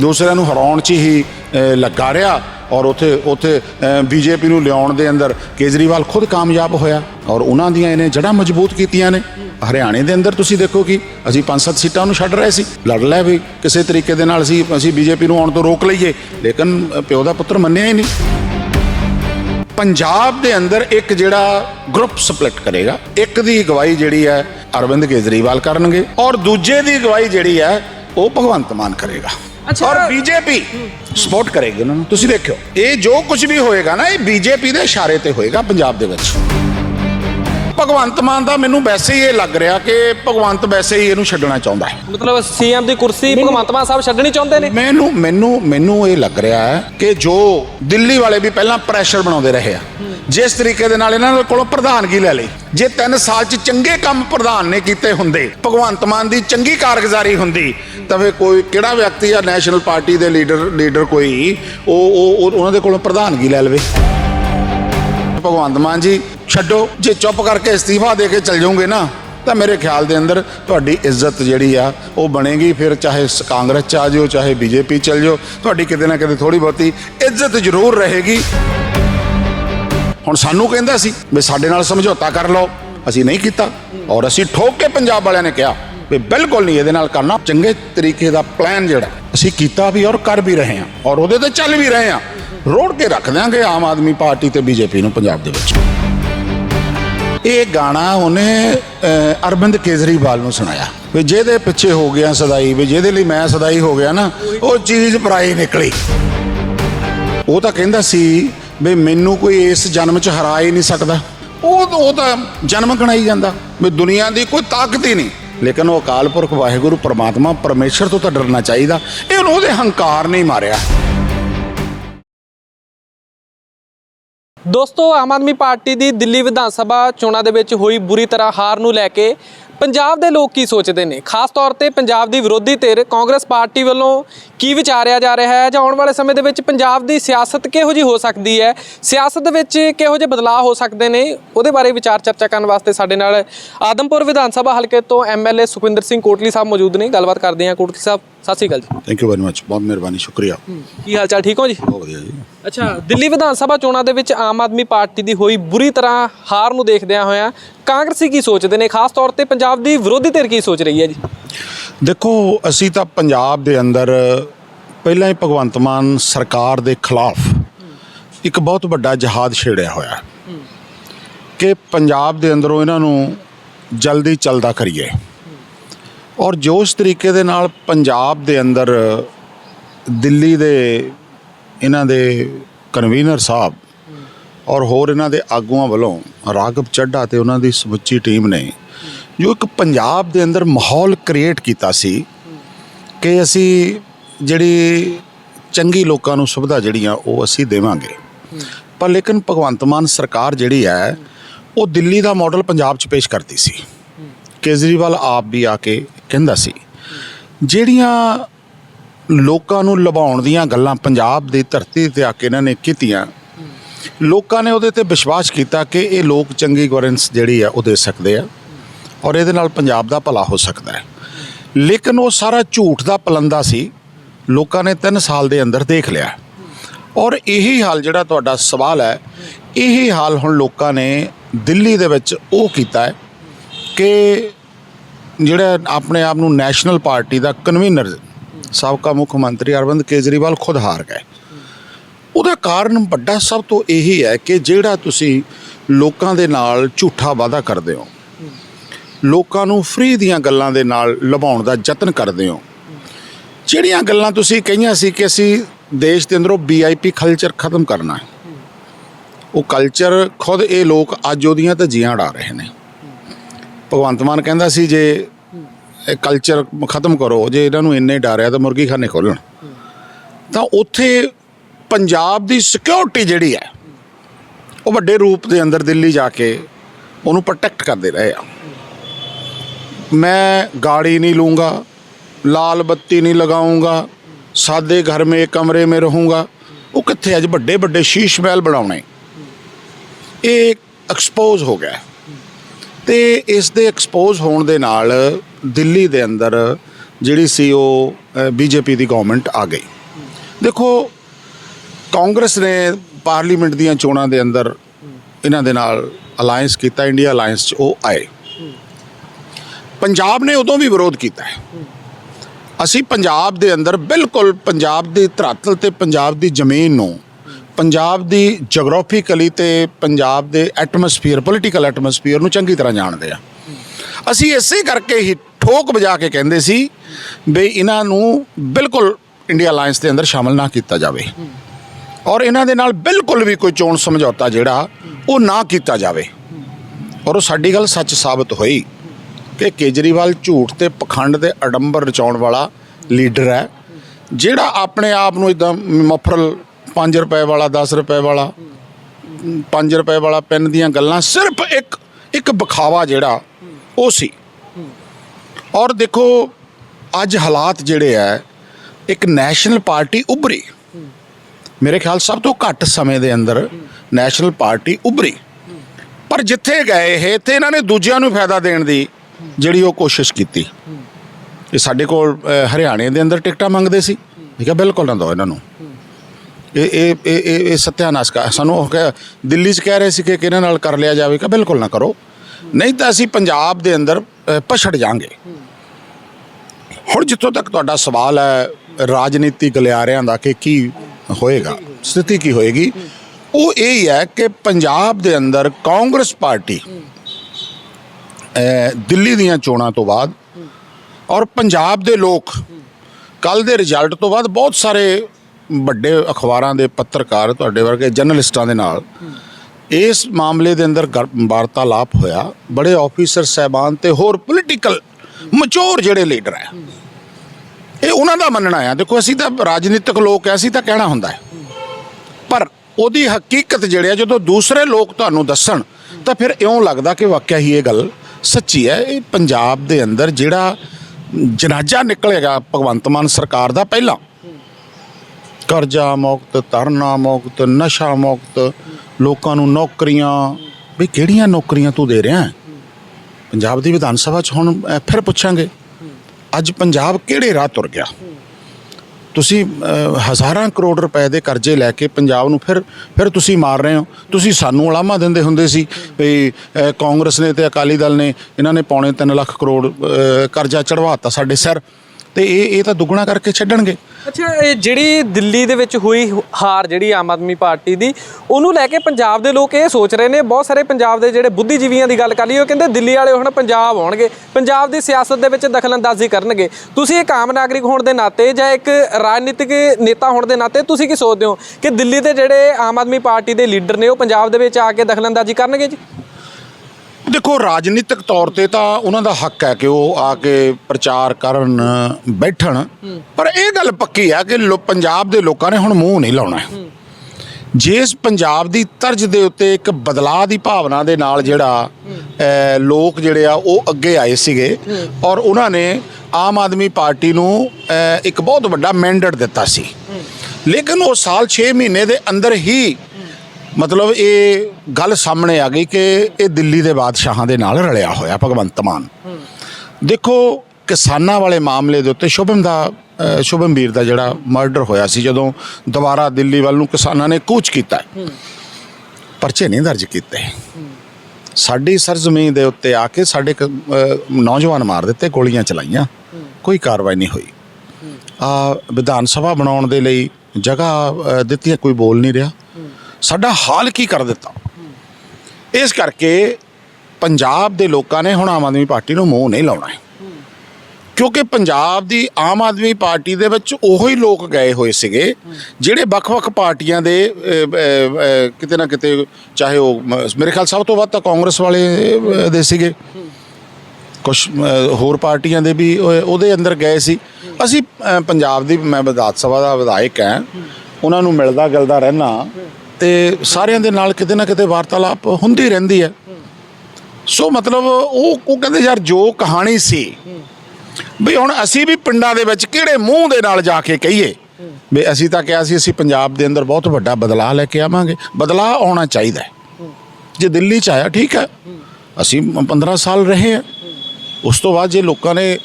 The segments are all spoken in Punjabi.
ਦੂਸਰਿਆਂ ਨੂੰ ਹਰਾਉਣ 'ਚ ਹੀ ਲੱਗਾ ਰਿਹਾ ਔਰ ਉਥੇ ਉਥੇ ਬੀਜੇਪੀ ਨੂੰ ਲਿਆਉਣ ਦੇ ਅੰਦਰ ਕੇਜਰੀਵਾਲ ਖੁਦ ਕਾਮਯਾਬ ਹੋਇਆ ਔਰ ਉਹਨਾਂ ਦੀਆਂ ਇਹਨੇ ਜੜ੍ਹਾਂ ਮਜ਼ਬੂਤ ਕੀਤੀਆਂ ਨੇ। ਹਰਿਆਣੇ ਦੇ ਅੰਦਰ ਤੁਸੀਂ ਦੇਖੋ ਕਿ ਅਸੀਂ ਪੰਜ ਸੱਤ ਸੀਟਾਂ ਨੂੰ ਛੱਡ ਰਹੇ ਸੀ। ਲੜ ਲੈ ਵੀ ਕਿਸੇ ਤਰੀਕੇ ਦੇ ਨਾਲ ਅਸੀਂ ਅਸੀਂ ਬੀਜੇਪੀ ਨੂੰ ਆਉਣ ਤੋਂ ਰੋਕ ਲਈਏ, ਲੇਕਿਨ ਪਿਓ ਦਾ ਪੁੱਤਰ ਮੰਨਿਆ ਹੀ ਨਹੀਂ। ਪੰਜਾਬ ਦੇ ਅੰਦਰ ਇੱਕ ਜਿਹੜਾ ਗਰੁੱਪ ਸਪਲਿਟ ਕਰੇਗਾ, ਇੱਕ ਦੀ ਅਗਵਾਈ ਜਿਹੜੀ ਹੈ ਅਰਵਿੰਦ ਕੇਜਰੀਵਾਲ ਕਰਨਗੇ ਔਰ ਦੂਜੇ ਦੀ ਅਗਵਾਈ ਜਿਹੜੀ ਹੈ ਉਹ ਭਗਵੰਤ ਮਾਨ ਕਰੇਗਾ। ਔਰ ਬੀਜੇਪੀ ਸਪੋਰਟ ਕਰੇਗੀ ਉਹਨਾਂ ਨੂੰ। ਤੁਸੀਂ ਦੇਖਿਓ ਇਹ ਜੋ ਕੁਝ ਵੀ ਹੋਏਗਾ ਨਾ ਇਹ ਬੀਜੇਪੀ ਦੇ ਇਸ਼ਾਰੇ ਤੇ ਹੋਏਗਾ ਪੰਜਾਬ ਦੇ ਵਿੱਚ। ਭਗਵੰਤ ਮਾਨ ਦਾ ਮੈਨੂੰ ਵੈਸੇ ਹੀ ਇਹ ਲੱਗ ਰਿਹਾ ਕਿ ਭਗਵੰਤ ਵੈਸੇ ਹੀ ਇਹਨੂੰ ਛੱਡਣਾ ਚਾਹੁੰਦਾ ਹੈ। ਮਤਲਬ ਸੀਐਮ ਦੀ ਕੁਰਸੀ ਭਗਵੰਤ ਮਾਨ ਸਾਹਿਬ ਛੱਡਣੀ ਚਾਹੁੰਦੇ ਨੇ? ਮੈਨੂੰ ਮੈਨੂੰ ਮੈਨੂੰ ਇਹ ਲੱਗ ਰਿਹਾ ਹੈ ਕਿ ਜੋ ਦਿੱਲੀ ਵਾਲੇ ਵੀ ਪਹਿਲਾਂ ਪ੍ਰੈਸ਼ਰ ਬਣਾਉਂਦੇ ਰਹੇ ਆ ਜਿਸ ਤਰੀਕੇ ਦੇ ਨਾਲ ਇਹਨਾਂ ਕੋਲੋਂ ਪ੍ਰਧਾਨਗੀ ਲੈ ਲਈ ਜੇ 3 ਸਾਲ ਚ ਚੰਗੇ ਕੰਮ ਪ੍ਰਧਾਨ ਨੇ ਕੀਤੇ ਹੁੰਦੇ ਭਗਵੰਤ ਮਾਨ ਦੀ ਚੰਗੀ ਕਾਰਗੁਜ਼ਾਰੀ ਹੁੰਦੀ ਤਾਂ ਫਿਰ ਕੋਈ ਕਿਹੜਾ ਵਿਅਕਤੀ ਜਾਂ ਨੈਸ਼ਨਲ ਪਾਰਟੀ ਦੇ ਲੀਡਰ ਲੀਡਰ ਕੋਈ ਉਹ- ਉਹਨਾਂ ਦੇ ਕੋਲੋਂ ਪ੍ਰਧਾਨਗੀ ਲੈ ਲਵੇ। ਭਗਵੰਤ ਮਾਨ ਜੀ, ਛੱਡੋ, ਜੇ ਚੁੱਪ ਕਰਕੇ ਅਸਤੀਫਾ ਦੇ ਕੇ ਚਲ ਜਾਓਗੇ ਨਾ, ਤਾਂ ਮੇਰੇ ਖਿਆਲ ਦੇ ਅੰਦਰ ਤੁਹਾਡੀ ਇੱਜ਼ਤ ਜਿਹੜੀ ਆ, ਉਹ ਬਣੇਗੀ। ਫਿਰ ਚਾਹੇ ਸ- ਕਾਂਗਰਸ ਚ ਆ ਜਿਓ, ਚਾਹੇ ਬੀਜੇਪੀ ਚਲ ਜਾਓ, ਤੁਹਾਡੀ ਕਿਤੇ ਨਾ ਕਿਤੇ ਥੋੜੀ ਬਹੁਤੀ ਇੱਜ਼ਤ ਜ਼ਰੂਰ ਰਹੇਗੀ। ਹੁਣ ਸਾਨੂੰ ਕਹਿੰਦਾ ਸੀ ਵੀ ਸਾਡੇ ਨਾਲ ਸਮਝੌਤਾ ਕਰ ਲਓ। ਅਸੀਂ ਨਹੀਂ ਕੀਤਾ। ਔਰ ਅਸੀਂ ਠੋਕ ਕੇ ਪੰਜਾਬ ਵਾਲਿਆਂ ਨੇ ਕਿਹਾ। ਵੀ ਬਿਲਕੁਲ ਨਹੀਂ ਇਹਦੇ ਨਾਲ ਕਰਨਾ। ਚੰਗੇ ਤਰੀਕੇ ਦਾ ਪਲਾਨ ਜਿਹੜਾ ਅਸੀਂ ਕੀਤਾ ਵੀ ਔਰ ਕਰ ਵੀ ਰਹੇ ਹਾਂ ਔਰ ਉਹਦੇ ਤੇ ਚੱਲ ਵੀ ਰਹੇ ਹਾਂ। ਰੋੜ ਕੇ ਰੱਖ ਦਿਆਂਗੇ ਆਮ ਆਦਮੀ ਪਾਰਟੀ ਤੇ ਬੀਜੇਪੀ ਨੂੰ ਪੰਜਾਬ ਦੇ ਵਿੱਚ। ਇਹ ਗਾਣਾ ਉਹਨੇ ਅਰਵਿੰਦ ਕੇਜਰੀਵਾਲ ਨੂੰ ਸੁਣਾਇਆ। ਵੀ ਜਿਹਦੇ ਪਿੱਛੇ ਹੋ ਗਿਆ ਸਦਾਈ, ਵੀ ਜਿਹਦੇ ਲਈ ਮੈਂ ਸਦਾਈ ਹੋ ਗਿਆ ਨਾ, ਉਹ ਚੀਜ਼ ਪਰਾਈ ਨਿਕਲੀ। ਉਹ ਤਾਂ ਕਹਿੰਦਾ ਸੀ ਵੀ ਮੈਨੂੰ ਕੋਈ ਇਸ ਜਨਮ 'ਚ ਹਰਾ ਹੀ ਨਹੀਂ ਸਕਦਾ। ਉਹ ਉਹ ਤਾਂ ਜਨਮ ਗਣਾਈ ਜਾਂਦਾ। ਵੀ ਦੁਨੀਆ ਦੀ ਕੋਈ ਤਾਕਤ ਹੀ ਨਹੀਂ। ਲੇਕਿਨ ਉਹ ਅਕਾਲ ਪੁਰਖ ਵਾਹਿਗੁਰੂ ਪ੍ਰਮਾਤਮਾ ਪਰਮੇਸ਼ਰ ਤੋਂ ਤਾਂ ਡਰਨਾ ਚਾਹੀਦਾ। ਇਹ ਉਹਦੇ ਹੰਕਾਰ ਨਹੀਂ ਮਾਰਿਆ। ਦੋਸਤੋ, ਆਮ ਆਦਮੀ ਪਾਰਟੀ ਦੀ ਦਿੱਲੀ ਵਿਧਾਨ ਸਭਾ ਚੋਣਾਂ ਦੇ ਵਿੱਚ ਹੋਈ ਬੁਰੀ ਤਰ੍ਹਾਂ ਹਾਰ ਨੂੰ ਲੈ ਕੇ ਪੰਜਾਬ ਦੇ ਲੋਕ ਕੀ ਸੋਚਦੇ ਨੇ? ਖਾਸ ਤੌਰ ਤੇ ਪੰਜਾਬ ਦੀ ਵਿਰੋਧੀ ਧਿਰ ਕਾਂਗਰਸ ਪਾਰਟੀ ਵੱਲੋਂ ਕੀ ਵਿਚਾਰਿਆ ਜਾ ਰਿਹਾ ਹੈ? ਜਾਂ ਆਉਣ ਵਾਲੇ ਸਮੇਂ ਦੇ ਵਿੱਚ ਪੰਜਾਬ ਦੀ ਸਿਆਸਤ ਕਿਹੋ ਜੀ ਹੋ ਸਕਦੀ ਹੈ? ਸਿਆਸਤ ਵਿੱਚ ਕਿਹੋ ਜਿਹੇ ਬਦਲਾਅ ਹੋ ਸਕਦੇ ਨੇ? ਉਹਦੇ ਬਾਰੇ ਵਿਚਾਰ ਚਰਚਾ ਕਰਨ ਵਾਸਤੇ ਸਾਡੇ ਨਾਲ ਆਦਮਪੁਰ ਵਿਧਾਨ ਸਭਾ ਹਲਕੇ ਤੋਂ ਐਮਐਲਏ ਸੁਖਵਿੰਦਰ ਸਿੰਘ ਕੋਟਲੀ ਸਾਹਿਬ ਮੌਜੂਦ ਨੇ। ਗੱਲਬਾਤ ਕਰਦੇ ਹਾਂ ਕੋਟਲੀ ਸਾਹਿਬ। ਸਤਿ ਸ਼੍ਰੀ ਅਕਾਲ ਜੀ। ਥੈਂਕ ਯੂ ਵੈਰੀ ਮਚ ਬਹੁਤ ਮਿਹਰਬਾਨੀ ਸ਼ੁਕਰੀਆ। ਕੀ ਹਾਲ ਚਾਲ ਠੀਕ ਹੋ ਜੀ? ਬਹੁਤ ਵਧੀਆ ਜੀ। ਅੱਛਾ ਦਿੱਲੀ ਵਿਧਾਨ ਸਭਾ ਚੋਣਾਂ ਦੇ ਵਿੱਚ ਆਮ ਆਦਮੀ ਪਾਰਟੀ ਦੀ ਹੋਈ ਬੁਰੀ ਤਰ੍ਹਾਂ ਹਾਰ ਨੂੰ ਦੇਖਦਿਆਂ ਹੋਇਆਂ ਕਾਂਗਰਸੀ ਕੀ ਸੋਚਦੇ ਨੇ? ਖਾਸ ਤੌਰ ਤੇ ਪੰਜਾਬ ਦੀ ਵਿਰੋਧੀ ਧਿਰ ਕੀ ਸੋਚ ਰਹੀ ਹੈ ਜੀ? ਦੇਖੋ ਅਸੀਂ ਤਾਂ ਪੰਜਾਬ ਦੇ ਅੰਦਰ ਪਹਿਲਾਂ ਹੀ ਭਗਵੰਤ ਮਾਨ ਸਰਕਾਰ ਦੇ ਖਿਲਾਫ ਇੱਕ ਬਹੁਤ ਵੱਡਾ ਜਹਾਦ ਛੇੜਿਆ ਹੋਇਆ। ਕਿ ਪੰਜਾਬ ਦੇ ਅੰਦਰੋਂ ਇਹਨਾਂ ਨੂੰ ਜਲਦੀ ਚਲਦਾ ਕਰੀਏ। ਔਰ ਜੋ ਇਸ ਤਰੀਕੇ ਦੇ ਨਾਲ ਪੰਜਾਬ ਦੇ ਅੰਦਰ, ਦਿੱਲੀ ਦੇ ਇਹਨਾਂ ਦੇ ਕਨਵੀਨਰ ਸਾਹਿਬ ਔਰ ਹੋਰ ਇਹਨਾਂ ਦੇ ਆਗੂਆਂ ਵੱਲੋਂ ਰਾਗਵ ਚੱਡਾ ਤੇ ਉਹਨਾਂ ਦੀ ਸਮੁੱਚੀ ਟੀਮ ਨੇ ਜੋ ਇੱਕ ਪੰਜਾਬ ਦੇ ਅੰਦਰ ਮਾਹੌਲ ਕ੍ਰੀਏਟ ਕੀਤਾ ਸੀ ਕਿ ਅਸੀਂ ਜਿਹੜੀ ਚੰਗੀ ਲੋਕਾਂ ਨੂੰ ਸੁਵਿਧਾ ਜਿਹੜੀਆਂ ਉਹ ਅਸੀਂ ਦੇਵਾਂਗੇ। ਪਰ ਲੇਕਿਨ ਭਗਵੰਤ ਮਾਨ ਸਰਕਾਰ ਜਿਹੜੀ ਹੈ, ਉਹ ਦਿੱਲੀ ਦਾ ਮਾਡਲ ਪੰਜਾਬ 'ਚ ਪੇਸ਼ ਕਰਦੀ ਸੀ। ਕੇਜਰੀਵਾਲ ਆਪ ਵੀ ਆ ਕੇ ਕਹਿੰਦਾ ਸੀ, ਜਿਹੜੀਆਂ ਲੋਕਾਂ ਨੂੰ ਲੁਭਾਉਣ ਦੀਆਂ ਗੱਲਾਂ ਪੰਜਾਬ ਦੀ ਧਰਤੀ ਤੇ ਆ ਕੇ ਇਹਨਾਂ ਨੇ ਕੀਤੀਆਂ, ਲੋਕਾਂ ਨੇ ਉਹਦੇ ਤੇ ਵਿਸ਼ਵਾਸ ਕੀਤਾ ਕਿ ਇਹ ਲੋਕ ਚੰਗੀ ਗਵਰਨੈਂਸ ਜਿਹੜੀ ਆ ਉਹ ਦੇ ਸਕਦੇ ਆ ਔਰ ਇਹਦੇ ਨਾਲ ਪੰਜਾਬ ਦਾ ਭਲਾ ਹੋ ਸਕਦਾ ਹੈ। ਲੇਕਿਨ ਉਹ ਸਾਰਾ ਝੂਠ ਦਾ ਪਲੰਦਾ ਸੀ, ਲੋਕਾਂ ਨੇ 3 ਸਾਲ ਦੇ ਅੰਦਰ ਦੇਖ ਲਿਆ। ਔਰ ਇਹੀ ਹਾਲ ਜਿਹੜਾ ਤੁਹਾਡਾ ਸਵਾਲ ਹੈ, ਇਹੀ ਹਾਲ ਹੁਣ ਲੋਕਾਂ ਨੇ ਦਿੱਲੀ ਦੇ ਵਿੱਚ ਉਹ ਕੀਤਾ ਹੈ ਕਿ ਜਿਹੜਾ ਆਪਣੇ ਆਪ ਨੂੰ ਨੈਸ਼ਨਲ ਪਾਰਟੀ ਦਾ ਕਨਵੀਨਰ ਸਾਬਕਾ ਮੁੱਖ ਮੰਤਰੀ ਅਰਵਿੰਦ ਕੇਜਰੀਵਾਲ ਖੁਦ ਹਾਰ ਗਏ। ਉਹਦਾ ਕਾਰਨ ਵੱਡਾ ਸਭ ਤੋਂ ਇਹੀ ਹੈ ਕਿ ਜਿਹੜਾ ਤੁਸੀਂ ਲੋਕਾਂ ਦੇ ਨਾਲ ਝੂਠਾ ਵਾਅਦਾ ਕਰਦੇ ਹੋ, ਲੋਕਾਂ ਨੂੰ ਫ੍ਰੀ ਦੀਆਂ ਗੱਲਾਂ ਦੇ ਨਾਲ ਲੁਭਾਉਣ ਦਾ ਯਤਨ ਕਰਦੇ ਹੋ, ਜਿਹੜੀਆਂ ਗੱਲਾਂ ਤੁਸੀਂ ਕਹੀਆਂ ਸੀ ਕਿ ਅਸੀਂ ਦੇਸ਼ ਦੇ ਅੰਦਰੋਂ ਵੀਆਈਪੀ ਕਲਚਰ ਖਤਮ ਕਰਨਾ ਹੈ, ਉਹ ਕਲਚਰ ਖੁਦ ਇਹ ਲੋਕ ਅੱਜ ਉਹਦੀਆਂ ਤਾਂ ਜੀਆਂ ਉਡਾ ਰਹੇ ਨੇ। ਭਗਵੰਤ ਮਾਨ ਕਹਿੰਦਾ ਸੀ ਜੇ ਇਹ ਕਲਚਰ ਖਤਮ ਕਰੋ, ਜੇ ਇਹਨਾਂ ਨੂੰ ਇੰਨੇ ਡਰ ਆ ਤਾਂ ਮੁਰਗੀ ਖਾਨੇ ਖੋਲਣ। ਤਾਂ ਉੱਥੇ ਪੰਜਾਬ ਦੀ ਸਿਕਿਉਰਿਟੀ ਜਿਹੜੀ ਹੈ, ਉਹ ਵੱਡੇ ਰੂਪ ਦੇ ਅੰਦਰ ਦਿੱਲੀ ਜਾ ਕੇ ਉਹਨੂੰ ਪ੍ਰੋਟੈਕਟ ਕਰਦੇ ਰਹੇ ਆ। ਮੈਂ ਗਾੜੀ ਨਹੀਂ ਲੂੰਗਾ, ਲਾਲ ਬੱਤੀ ਨਹੀਂ ਲਗਾਉਂਗਾ, ਸਾਦੇ ਘਰ ਮੇ ਕਮਰੇ ਮੇ ਰਹੂੰਗਾ। ਉਹ ਕਿੱਥੇ ਅੱਜ ਵੱਡੇ ਵੱਡੇ ਸ਼ੀਸ਼ ਮਹਿਲ ਬਣਾਉਣੇ। ਇਹ ਐਕਸਪੋਜ਼ ਹੋ ਗਿਆ। ਤੇ ਇਸ ਦੇ ਐਕਸਪੋਜ਼ ਹੋਣ ਦੇ ਨਾਲ ਦਿੱਲੀ ਦੇ ਅੰਦਰ ਜਿਹੜੀ ਸੀ ਉਹ ਬੀਜੇਪੀ ਦੀ ਗਵਰਨਮੈਂਟ ਆ ਗਈ। ਦੇਖੋ, ਕਾਂਗਰਸ ਨੇ ਪਾਰਲੀਮੈਂਟ ਦੀਆਂ ਚੋਣਾਂ ਦੇ ਅੰਦਰ ਇਹਨਾਂ ਦੇ ਨਾਲ ਅਲਾਈਅੰਸ ਕੀਤਾ, ਇੰਡੀਆ ਅਲਾਈਅੰਸ 'ਚ ਉਹ ਆਏ। ਪੰਜਾਬ ਨੇ ਉਦੋਂ ਵੀ ਵਿਰੋਧ ਕੀਤਾ ਹੈ। ਅਸੀਂ ਪੰਜਾਬ ਦੇ ਅੰਦਰ ਬਿਲਕੁਲ ਪੰਜਾਬ ਦੀ ਧਰਾਤਲ ਤੇ ਪੰਜਾਬ ਦੀ ਜ਼ਮੀਨ ਨੂੰ ਪੰਜਾਬ ਦੀ ਜੀਓਗ੍ਰਾਫੀਕਲੀ ਤੇ ਪੰਜਾਬ ਦੇ ਐਟਮੋਸਫੀਅਰ ਪੋਲੀਟੀਕਲ ਐਟਮੋਸਫੀਅਰ ਨੂੰ ਚੰਗੀ ਤਰ੍ਹਾਂ ਜਾਣਦੇ ਆ। ਅਸੀਂ ਇਸੇ ਕਰਕੇ ਹੀ ਠੋਕ ਵਜਾ ਕੇ ਕਹਿੰਦੇ ਸੀ ਵੀ ਇਹਨਾਂ ਨੂੰ ਬਿਲਕੁਲ ਇੰਡੀਆ ਅਲਾਈਅੰਸ ਦੇ ਅੰਦਰ ਸ਼ਾਮਲ ਨਾ ਕੀਤਾ ਜਾਵੇ। ਔਰ ਇਹਨਾਂ ਦੇ ਨਾਲ ਬਿਲਕੁਲ ਵੀ ਕੋਈ ਚੋਣ ਸਮਝੌਤਾ ਜਿਹੜਾ ਉਹ ਨਾ ਕੀਤਾ ਜਾਵੇ। ਔਰ ਉਹ ਸਾਡੀ ਗੱਲ ਸੱਚ ਸਾਬਤ ਹੋਈ ਕਿ ਕੇਜਰੀਵਾਲ ਝੂਠ ਤੇ ਪਖੰਡ ਦੇ ਅਡੰਬਰ ਰਚਾਉਣ ਵਾਲਾ ਲੀਡਰ ਹੈ, ਜਿਹੜਾ ਆਪਣੇ ਆਪ ਨੂੰ ਇਦਾਂ ਮਫਰਲ 5 ਰੁਪਏ ਵਾਲਾ 10 ਰੁਪਏ ਵਾਲਾ 5 ਰੁਪਏ ਵਾਲਾ ਪੈਨ ਦੀਆਂ ਗੱਲਾਂ ਸਿਰਫ ਇੱਕ ਇੱਕ ਵਿਖਾਵਾ ਜਿਹੜਾ, ਉਹ ਸੀ। ਔਰ ਦੇਖੋ, ਅੱਜ ਹਾਲਾਤ ਜਿਹੜੇ ਆ ਇੱਕ ਨੈਸ਼ਨਲ ਪਾਰਟੀ ਉਭਰੀ। ਮੇਰੇ ਖਿਆਲ ਸਭ ਤੋਂ ਘੱਟ ਸਮੇਂ ਦੇ ਅੰਦਰ ਨੈਸ਼ਨਲ ਪਾਰਟੀ ਉਭਰੀ। ਪਰ ਜਿੱਥੇ ਗਏ ਇਹ ਤੇ ਇਹਨਾਂ ਨੇ ਦੂਜਿਆਂ ਨੂੰ ਫਾਇਦਾ ਦੇਣ ਦੀ ਜਿਹੜੀ ਉਹ ਕੋਸ਼ਿਸ਼ ਕੀਤੀ। ਇਹ ਸਾਡੇ ਕੋਲ ਹਰਿਆਣੇ ਦੇ ਅੰਦਰ ਟਿਕਟਾਂ ਮੰਗਦੇ ਸੀ। ਠੀਕ ਹੈ ਬਿਲਕੁਲ ਨਾ ਦਿਓ ਇਹਨਾਂ ਨੂੰ। ਇਹ ਇਹ ਇਹ ਇਹ- ਸਤਿਆਨਾਸ਼ ਕਾ ਸਾਨੂੰ ਉਹ ਕਹਿ- ਦਿੱਲੀ 'ਚ ਕਹਿ ਰਹੇ ਸੀ ਕਿ ਕਿ ਇਹਨਾਂ ਨਾਲ ਕਰ ਲਿਆ ਜਾਵੇਗਾ ਬਿਲਕੁਲ ਨਾ ਕਰੋ। ਨਹੀਂ ਤਾਂ ਅਸੀਂ ਪੰਜਾਬ ਦੇ ਅੰਦਰ ਅ, ਪਛੜ ਜਾਾਂਗੇ। ਹੁਣ ਜਿੱਥੋਂ ਤੱਕ ਤੁਹਾਡਾ ਸਵਾਲ ਹੈ ਰਾਜਨੀਤੀ ਗਲਿਆਰਿਆਂ ਦਾ ਕਿ ਕੀ ਹੋਏਗਾ ਸਥਿਤੀ ਕੀ ਹੋਏਗੀ ਉਹ ਇਹ ਹੀ ਹੈ ਕਿ ਪੰਜਾਬ ਦੇ ਅੰਦਰ ਕਾਂਗਰਸ ਪਾਰਟੀ ਅ, ਦਿੱਲੀ ਦੀਆਂ ਚੋਣਾਂ ਤੋਂ ਬਾਅਦ ਔਰ ਪੰਜਾਬ ਦੇ ਲੋਕ ਕੱਲ ਦੇ ਰਿਜ਼ਲਟ ਤੋਂ ਬਾਅਦ ਬਹੁਤ ਸਾਰੇ ਵੱਡੇ ਅਖਬਾਰਾਂ ਦੇ ਪੱਤਰਕਾਰ ਤੁਹਾਡੇ ਵਰਗੇ ਜਰਨਲਿਸਟਾਂ ਦੇ ਨਾਲ, ਇਸ ਮਾਮਲੇ ਦੇ ਅੰਦਰ ਗਰ- ਵਾਰਤਾਲਾਪ ਹੋਇਆ। ਬੜੇ ਆਫੀਸਰ ਸਹਿਬਾਨ ਤੇ ਹੋਰ ਪੋਲੀਟੀਕਲ ਮਚੋਰ ਜਿਹੜੇ ਲੀਡਰ ਹੈ ਇਹ ਉਹਨਾਂ ਦਾ ਮੰਨਣਾ ਆ। ਦੇਖੋ, ਅਸੀਂ ਤਾਂ ਰਾਜਨੀਤਿਕ ਲੋਕ ਐ ਅਸੀਂ ਤਾਂ ਕਹਿਣਾ ਹੁੰਦਾ ਹੈ ਪਰ ਉਹਦੀ ਹਕੀਕਤ ਜਿਹੜੇ ਆ, ਜਦੋਂ ਦੂਸਰੇ ਲੋਕ ਤੁਹਾਨੂੰ ਦੱਸਣ, ਤਾਂ ਫਿਰ ਇਉਂ ਲੱਗਦਾ ਕਿ ਵਾਕਿਆ ਹੀ ਇਹ ਗੱਲ ਸੱਚੀ ਹੈ ਇਹ ਪੰਜਾਬ ਦੇ ਅੰਦਰ ਜਿਹੜਾ ਜਨਾਜ਼ਾ ਨਿਕਲੇਗਾ ਭਗਵੰਤ ਮਾਨ ਸਰਕਾਰ ਦਾ ਪਹਿਲਾਂ ਕਰਜ਼ਾ ਮੁਕਤ ਧਰਨਾ ਮੁਕਤ ਨਸ਼ਾ ਮੁਕਤ ਲੋਕਾਂ ਨੂੰ ਨੌਕਰੀਆਂ। ਵੀ ਕਿਹੜੀਆਂ ਨੌਕਰੀਆਂ ਤੂੰ ਦੇ ਰਿਹਾ ਪੰਜਾਬ ਦੀ ਵਿਧਾਨ ਸਭਾ 'ਚ ਹੁਣ ਫਿਰ ਪੁੱਛਾਂਗੇ। ਅੱਜ ਪੰਜਾਬ ਕਿਹੜੇ ਰਾਹ ਤੁਰ ਗਿਆ? ਤੁਸੀਂ ਹਜ਼ਾਰਾਂ ਕਰੋੜ ਰੁਪਏ ਦੇ ਕਰਜ਼ੇ ਲੈ ਕੇ ਪੰਜਾਬ ਨੂੰ ਫਿਰ ਫਿਰ ਤੁਸੀਂ ਮਾਰ ਰਹੇ ਹੋ। ਤੁਸੀਂ ਸਾਨੂੰ ਉਲਾਮਾ ਦਿੰਦੇ ਹੁੰਦੇ ਸੀ ਵੀ ਕਾਂਗਰਸ ਨੇ ਤੇ ਅਕਾਲੀ ਦਲ ਨੇ ਇਹਨਾਂ ਨੇ ਪੌਣੇ 3 ਲੱਖ ਕਰੋੜ ਅ, ਕਰਜ਼ਾ ਚੜਵਾਤਾ ਸਾਡੇ ਸਿਰ। ਤੇ ਇਹ ਇਹ ਤਾਂ ਦੁੱਗਣਾ ਕਰਕੇ ਛੱਡਣਗੇ। ਅੱਛਾ, ਇਹ ਜਿਹੜੀ ਦਿੱਲੀ ਦੇ ਵਿੱਚ ਹੋਈ ਹਾਰ ਜਿਹੜੀ ਆਮ ਆਦਮੀ ਪਾਰਟੀ ਦੀ, ਉਹਨੂੰ ਲੈ ਕੇ ਪੰਜਾਬ ਦੇ ਲੋਕ ਇਹ ਸੋਚ ਰਹੇ ਨੇ, ਬਹੁਤ ਸਾਰੇ ਪੰਜਾਬ ਦੇ ਜਿਹੜੇ ਬੁੱਧੀਜੀਵੀਆਂ ਦੀ ਗੱਲ ਕਰ ਲਈ ਉਹ ਕਹਿੰਦੇ ਦਿੱਲੀ ਵਾਲੇ ਹੁਣ ਪੰਜਾਬ ਆਉਣਗੇ, ਪੰਜਾਬ ਦੀ ਸਿਆਸਤ ਦੇ ਵਿੱਚ ਦਖਲਅੰਦਾਜ਼ੀ ਕਰਨਗੇ। ਤੁਸੀਂ ਇੱਕ ਆਮ ਨਾਗਰਿਕ ਹੋਣ ਦੇ ਨਾਤੇ ਜਾਂ ਇੱਕ ਰਾਜਨੀਤਿਕ ਨੇਤਾ ਹੋਣ ਦੇ ਨਾਤੇ ਤੁਸੀਂ ਕੀ ਸੋਚਦੇ ਹੋ ਕਿ ਦਿੱਲੀ ਦੇ ਜਿਹੜੇ ਆਮ ਆਦਮੀ ਪਾਰਟੀ ਦੇ ਲੀਡਰ ਨੇ, ਉਹ ਪੰਜਾਬ ਦੇ ਵਿੱਚ ਆ ਕੇ ਦਖਲਅੰਦਾਜ਼ੀ ਕਰਨਗੇ ਜੀ? ਦੇਖੋ, ਰਾਜਨੀਤਿਕ ਤੌਰ ਤੇ ਤਾਂ ਉਹਨਾਂ ਦਾ ਹੱਕ ਹੈ ਕਿ ਉਹ ਆ ਕੇ ਪ੍ਰਚਾਰ ਕਰਨ, ਬੈਠਣ। ਪਰ ਇਹ ਗੱਲ ਪੱਕੀ ਆ ਕਿ ਲੋ- ਪੰਜਾਬ ਦੇ ਲੋਕਾਂ ਨੇ ਹੁਣ ਮੂੰਹ ਨਹੀਂ ਲਾਉਣਾ ਜਿਸ ਪੰਜਾਬ ਦੀ ਤਰਜ਼ ਦੇ ਉੱਤੇ ਇੱਕ ਬਦਲਾਅ ਦੀ ਭਾਵਨਾ ਦੇ ਨਾਲ ਜਿਹੜਾ ਲੋਕ ਜਿਹੜੇ ਆ, ਉਹ ਅੱਗੇ ਆਏ ਸੀਗੇ ਔਰ ਉਹਨਾਂ ਨੇ ਆਮ ਆਦਮੀ ਪਾਰਟੀ ਨੂੰ ਇੱਕ ਬਹੁਤ ਵੱਡਾ ਮੈਂਡੇਟ ਦਿੱਤਾ ਸੀ। ਲੇਕਿਨ ਉਹ ਸਾਲ 6 ਮਹੀਨੇ ਦੇ ਅੰਦਰ ਹੀ ਮਤਲਬ ਇਹ ਗੱਲ ਸਾਹਮਣੇ ਆ ਗਈ ਕਿ ਇਹ ਦਿੱਲੀ ਦੇ ਬਾਦਸ਼ਾਹਾਂ ਦੇ ਨਾਲ ਰਲਿਆ ਹੋਇਆ ਭਗਵੰਤ ਮਾਨ। ਦੇਖੋ ਕਿਸਾਨਾਂ ਵਾਲੇ ਮਾਮਲੇ ਦੇ ਉੱਤੇ ਸ਼ੁਭਮ ਦਾ ਸ਼ੁਭਮ ਵੀਰ ਦਾ ਜਿਹੜਾ ਮਰਡਰ ਹੋਇਆ ਸੀ ਜਦੋਂ ਦੁਬਾਰਾ ਦਿੱਲੀ ਵੱਲ ਨੂੰ ਕਿਸਾਨਾਂ ਨੇ ਕੂਚ ਕੀਤਾ ਪਰਚੇ ਨਹੀਂ ਦਰਜ ਕੀਤੇ। ਸਾਡੀ ਸਰਜ਼ਮੀਨ ਦੇ ਉੱਤੇ ਆ ਕੇ ਸਾਡੇ ਨੌਜਵਾਨ ਮਾਰ ਦਿੱਤੇ ਗੋਲੀਆਂ ਚਲਾਈਆਂ। ਕੋਈ ਕਾਰਵਾਈ ਨਹੀਂ ਹੋਈ। ਆ ਵਿਧਾਨ ਸਭਾ ਬਣਾਉਣ ਦੇ ਲਈ ਜਗ੍ਹਾ ਦਿੱਤੀ ਕੋਈ ਬੋਲ ਨਹੀਂ ਰਿਹਾ। ਸਾਡਾ ਹਾਲ ਕੀ ਕਰ ਦਿੱਤਾ। ਇਸ ਕਰਕੇ ਪੰਜਾਬ ਦੇ ਲੋਕਾਂ ਨੇ ਹੁਣ ਆਮ ਆਦਮੀ ਪਾਰਟੀ ਨੂੰ ਮੂੰਹ ਨਹੀਂ ਲਾਉਣਾ ਕਿਉਂਕਿ ਪੰਜਾਬ ਦੀ ਆਮ ਆਦਮੀ ਪਾਰਟੀ ਦੇ ਵਿੱਚ ਉਹੋ ਹੀ ਲੋਕ ਗਏ ਹੋਏ ਸੀਗੇ, ਜਿਹੜੇ ਵੱਖ-ਵੱਖ ਪਾਰਟੀਆਂ ਦੇ ਕਿਤੇ ਨਾ ਕਿਤੇ ਚਾਹੇ ਉਹ ਮ- ਮੇਰੇ ਖਿਆਲ ਸਭ ਤੋਂ ਵੱਧ ਤਾਂ ਕਾਂਗਰਸ ਵਾਲੇ ਦੇ ਸੀਗੇ। ਕੁਝ ਹੋਰ ਪਾਰਟੀਆਂ ਦੇ ਵੀ ਉਹਦੇ ਅੰਦਰ ਗਏ ਸੀ। ਅਸੀਂ ਪੰਜਾਬ ਦੀ, ਮੈਂ ਵਿਧਾਨ ਸਭਾ ਦਾ ਵਿਧਾਇਕ ਹਾਂ। ਉਹਨਾਂ ਨੂੰ ਮਿਲਦਾ ਗਿਲਦਾ ਰਹਿਣਾ ਤੇ ਸਾਰਿਆਂ ਦੇ ਨਾਲ ਕਿਤੇ ਨਾ ਕਿਤੇ ਵਾਰਤਾਲਾਪ ਹੁੰਦੀ ਰਹਿੰਦੀ ਹੈ। ਸੋ ਮਤਲਬ ਉਹ ਉਹ ਕਹਿੰਦੇ ਯਾਰ ਜੋ ਕਹਾਣੀ ਸੀ, ਵੀ ਹੁਣ ਅਸੀਂ ਵੀ ਪਿੰਡਾਂ ਦੇ ਵਿੱਚ ਕਿਹੜੇ ਮੂੰਹ ਦੇ ਨਾਲ ਜਾ ਕੇ ਕਹੀਏ, ਵੀ ਅਸੀਂ ਤਾਂ ਕਿਹਾ ਸੀ ਅਸੀਂ ਪੰਜਾਬ ਦੇ ਅੰਦਰ ਬਹੁਤ ਵੱਡਾ ਬਦਲਾਅ ਲੈ ਕੇ ਆਵਾਂਗੇ, ਬਦਲਾਅ ਆਉਣਾ ਚਾਹੀਦਾ ਜੇ ਦਿੱਲੀ ਚ ਆਇਆ ਠੀਕ ਹੈ, ਅਸੀਂ 15 ਸਾਲ ਰਹੇ ਹਾਂ। ਉਸ ਤੋਂ ਬਾਅਦ ਜੇ ਲੋਕਾਂ ਨੇ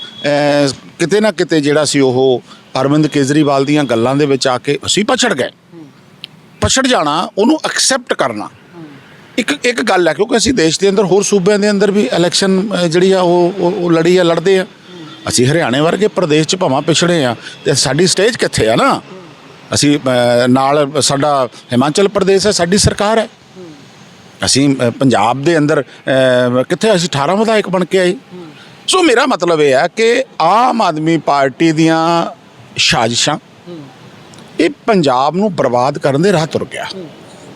ਕਿਤੇ ਨਾ ਕਿਤੇ ਜਿਹੜਾ ਸੀ ਉਹ ਅਰਵਿੰਦ ਕੇਜਰੀਵਾਲ ਦੀਆਂ ਗੱਲਾਂ ਦੇ ਵਿੱਚ ਆ ਕੇ ਅਸੀਂ ਪਛੜ ਗਏ। ਪਛੜ ਜਾਣਾ, ਉਹਨੂੰ ਐਕਸੈਪਟ ਕਰਨਾ। ਇੱਕ ਇੱਕ ਗੱਲ ਹੈ, ਕਿਉਂਕਿ ਅਸੀਂ ਦੇਸ਼ ਦੇ ਅੰਦਰ ਹੋਰ ਸੂਬਿਆਂ ਦੇ ਅੰਦਰ ਵੀ ਇਲੈਕਸ਼ਨ ਜਿਹੜੀ ਆ, ਉਹ ਉਹ ਲੜੀ ਆ, ਲੜਦੇ ਆ। ਅਸੀਂ ਹਰਿਆਣੇ ਵਰਗੇ ਪ੍ਰਦੇਸ਼ 'ਚ ਭਾਵਾਂ ਪਿਛੜੇ ਆ। ਤੇ ਸਾਡੀ ਸਟੇਜ ਕਿੱਥੇ ਆ ਨਾ? ਅਸੀਂ ਨਾਲ ਸਾਡਾ ਹਿਮਾਚਲ ਪ੍ਰਦੇਸ਼ ਹੈ, ਸਾਡੀ ਸਰਕਾਰ ਹੈ। ਅਸੀਂ ਪੰਜਾਬ ਦੇ ਅੰਦਰ ਕਿੱਥੇ ਅਸੀਂ 18 ਵਿਧਾਇਕ ਬਣ ਕੇ ਆਏ। ਸੋ ਮੇਰਾ ਮਤਲਬ ਇਹ ਹੈ ਕਿ ਆਮ ਆਦਮੀ ਪਾਰਟੀ ਦੀਆਂ ਸਾਜ਼ਿਸ਼ਾਂ ਇਹ ਪੰਜਾਬ ਨੂੰ ਬਰਬਾਦ ਕਰਨ ਦੇ ਰਾਹ ਤੁਰ ਗਿਆ।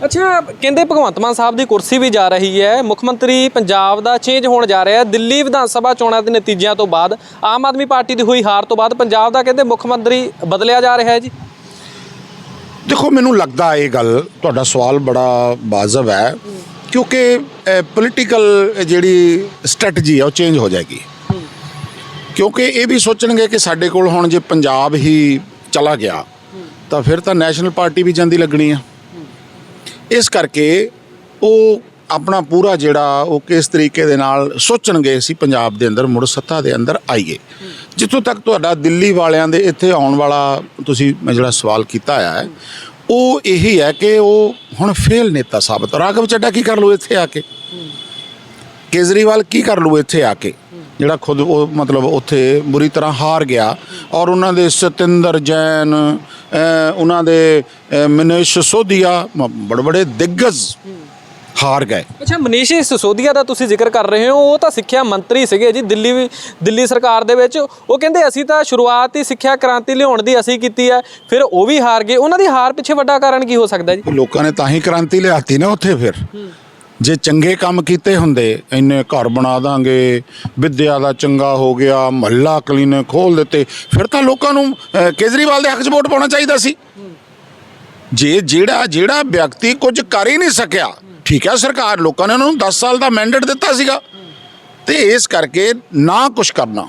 ਅੱਛਾ ਕਹਿੰਦੇ ਭਗਵੰਤ ਮਾਨ ਸਾਹਿਬ ਦੀ ਕੁਰਸੀ ਵੀ ਜਾ ਰਹੀ ਹੈ। ਮੁੱਖ ਮੰਤਰੀ ਪੰਜਾਬ ਦਾ ਚੇਂਜ ਹੋਣ ਜਾ ਰਿਹਾ ਹੈ। ਦਿੱਲੀ ਵਿਧਾਨ ਸਭਾ ਚੋਣਾਂ ਦੇ ਨਤੀਜਿਆਂ ਤੋਂ ਬਾਅਦ ਆਮ ਆਦਮੀ ਪਾਰਟੀ ਦੀ ਹੋਈ ਹਾਰ ਤੋਂ ਬਾਅਦ ਪੰਜਾਬ ਦਾ ਕਹਿੰਦੇ ਮੁੱਖ ਮੰਤਰੀ ਬਦਲਿਆ ਜਾ ਰਿਹਾ ਹੈ ਜੀ। ਦੇਖੋ ਮੈਨੂੰ ਲੱਗਦਾ ਇਹ ਗੱਲ ਤੁਹਾਡਾ ਸਵਾਲ ਬੜਾ ਵਾਜਬ ਹੈ ਕਿਉਂਕਿ ਪੋਲੀਟੀਕਲ ਜਿਹੜੀ ਸਟ੍ਰੈਟਜੀ ਹੈ ਉਹ ਚੇਂਜ ਹੋ ਜਾਏਗੀ। ਕਿਉਂਕਿ ਇਹ ਵੀ ਸੋਚਣਗੇ ਕਿ ਸਾਡੇ ਕੋਲ ਹੁਣ ਜੇ ਪੰਜਾਬ ਹੀ ਚਲਾ ਗਿਆ ਤਾਂ ਫਿਰ ਤਾਂ ਨੈਸ਼ਨਲ ਪਾਰਟੀ ਵੀ ਜਾਂਦੀ ਲੱਗਣੀ ਆ। ਇਸ ਕਰਕੇ ਉਹ ਆਪਣਾ ਪੂਰਾ ਜਿਹੜਾ ਉਹ ਕਿਸ ਤਰੀਕੇ ਦੇ ਨਾਲ ਸੋਚਣਗੇ ਅਸੀਂ ਪੰਜਾਬ ਦੇ ਅੰਦਰ, ਮੁੜ ਸੱਤਾ ਦੇ ਅੰਦਰ ਆਈਏ। ਜਿੱਥੋਂ ਤੱਕ ਤੁਹਾਡਾ ਦਿੱਲੀ ਵਾਲਿਆਂ ਦੇ ਇੱਥੇ ਆਉਣ ਵਾਲਾ ਤੁਸੀਂ ਜਿਹੜਾ ਸਵਾਲ ਕੀਤਾ ਹੈ ਉਹ ਇਹੀ ਹੈ ਕਿ ਉਹ ਹੁਣ ਫੇਲ ਨੇਤਾ ਸਾਬਤ। ਰਾਘਵ ਚੱਡਾ ਕੀ ਕਰ ਲੂ ਇੱਥੇ ਆ ਕੇ? ਕੇਜਰੀਵਾਲ ਕੀ ਕਰ ਲੂ ਇੱਥੇ ਆ ਕੇ? ਜਿਹੜਾ ਖੁਦ ਉਹ ਮਤਲਬ ਉੱਥੇ ਬੁਰੀ ਤਰ੍ਹਾਂ ਹਾਰ ਗਿਆ ਔਰ ਉਹਨਾਂ ਦੇ ਸਤਿੰਦਰ ਜੈਨ ਉਹਨਾਂ ਦੇ ਮਨੀਸ਼ ਸੋਧੀਆ ਬੜੇ ਬੜੇ ਦਿੱਗਜ ਹਾਰ ਗਏ। ਅੱਛਾ ਮਨੀਸ਼ ਸਿਸੋਦੀਆ ਦਾ ਤੁਸੀਂ ਜ਼ਿਕਰ ਕਰ ਰਹੇ ਹੋ ਉਹ ਤਾਂ ਸਿੱਖਿਆ ਮੰਤਰੀ ਸੀਗੇ ਜੀ ਦਿੱਲੀ ਦਿੱਲੀ ਸਰਕਾਰ ਦੇ ਵਿੱਚ। ਉਹ ਕਹਿੰਦੇ ਅਸੀਂ ਤਾਂ ਸ਼ੁਰੂਆਤ ਹੀ ਸਿੱਖਿਆ ਕ੍ਰਾਂਤੀ ਲਿਆਉਣ ਦੀ ਅਸੀਂ ਕੀਤੀ ਹੈ ਫਿਰ ਉਹ ਵੀ ਹਾਰ ਗਏ। ਉਹਨਾਂ ਦੀ ਹਾਰ ਪਿੱਛੇ ਵੱਡਾ ਕਾਰਨ ਕੀ ਹੋ ਸਕਦਾ ਜੀ? ਲੋਕਾਂ ਨੇ ਤਾਂ ਹੀ ਕ੍ਰਾਂਤੀ ਲਿਆਤੀ ਨਾ ਉੱਥੇ ਫਿਰ। ਜੇ ਚੰਗੇ ਕੰਮ ਕੀਤੇ ਹੁੰਦੇ ਇੰਨੇ ਘਰ ਬਣਾ ਦਾਂਗੇ ਵਿਦਿਆ ਦਾ ਚੰਗਾ ਹੋ ਗਿਆ ਮਹੱਲਾ ਕਲੀਨਿਕ ਖੋਲ ਦਿੱਤੇ ਫਿਰ ਤਾਂ ਲੋਕਾਂ ਨੂੰ ਅਹ, ਕੇਜਰੀਵਾਲ ਦੇ ਹੱਕ 'ਚ ਵੋਟ ਪਾਉਣਾ ਚਾਹੀਦਾ ਸੀ। ਜੇ ਜਿਹੜਾ ਜਿਹੜਾ ਵਿਅਕਤੀ ਕੁਝ ਕਰ ਹੀ ਨਹੀਂ ਸਕਿਆ ਠੀਕ ਹੈ ਸਰਕਾਰ ਲੋਕਾਂ ਨੇ ਉਹਨਾਂ ਨੂੰ 10 ਸਾਲ ਦਾ ਮੈਂਡੇਟ ਦਿੱਤਾ ਸੀਗਾ। ਤੇ ਇਸ ਕਰਕੇ ਨਾ ਕੁਝ ਕਰਨਾ।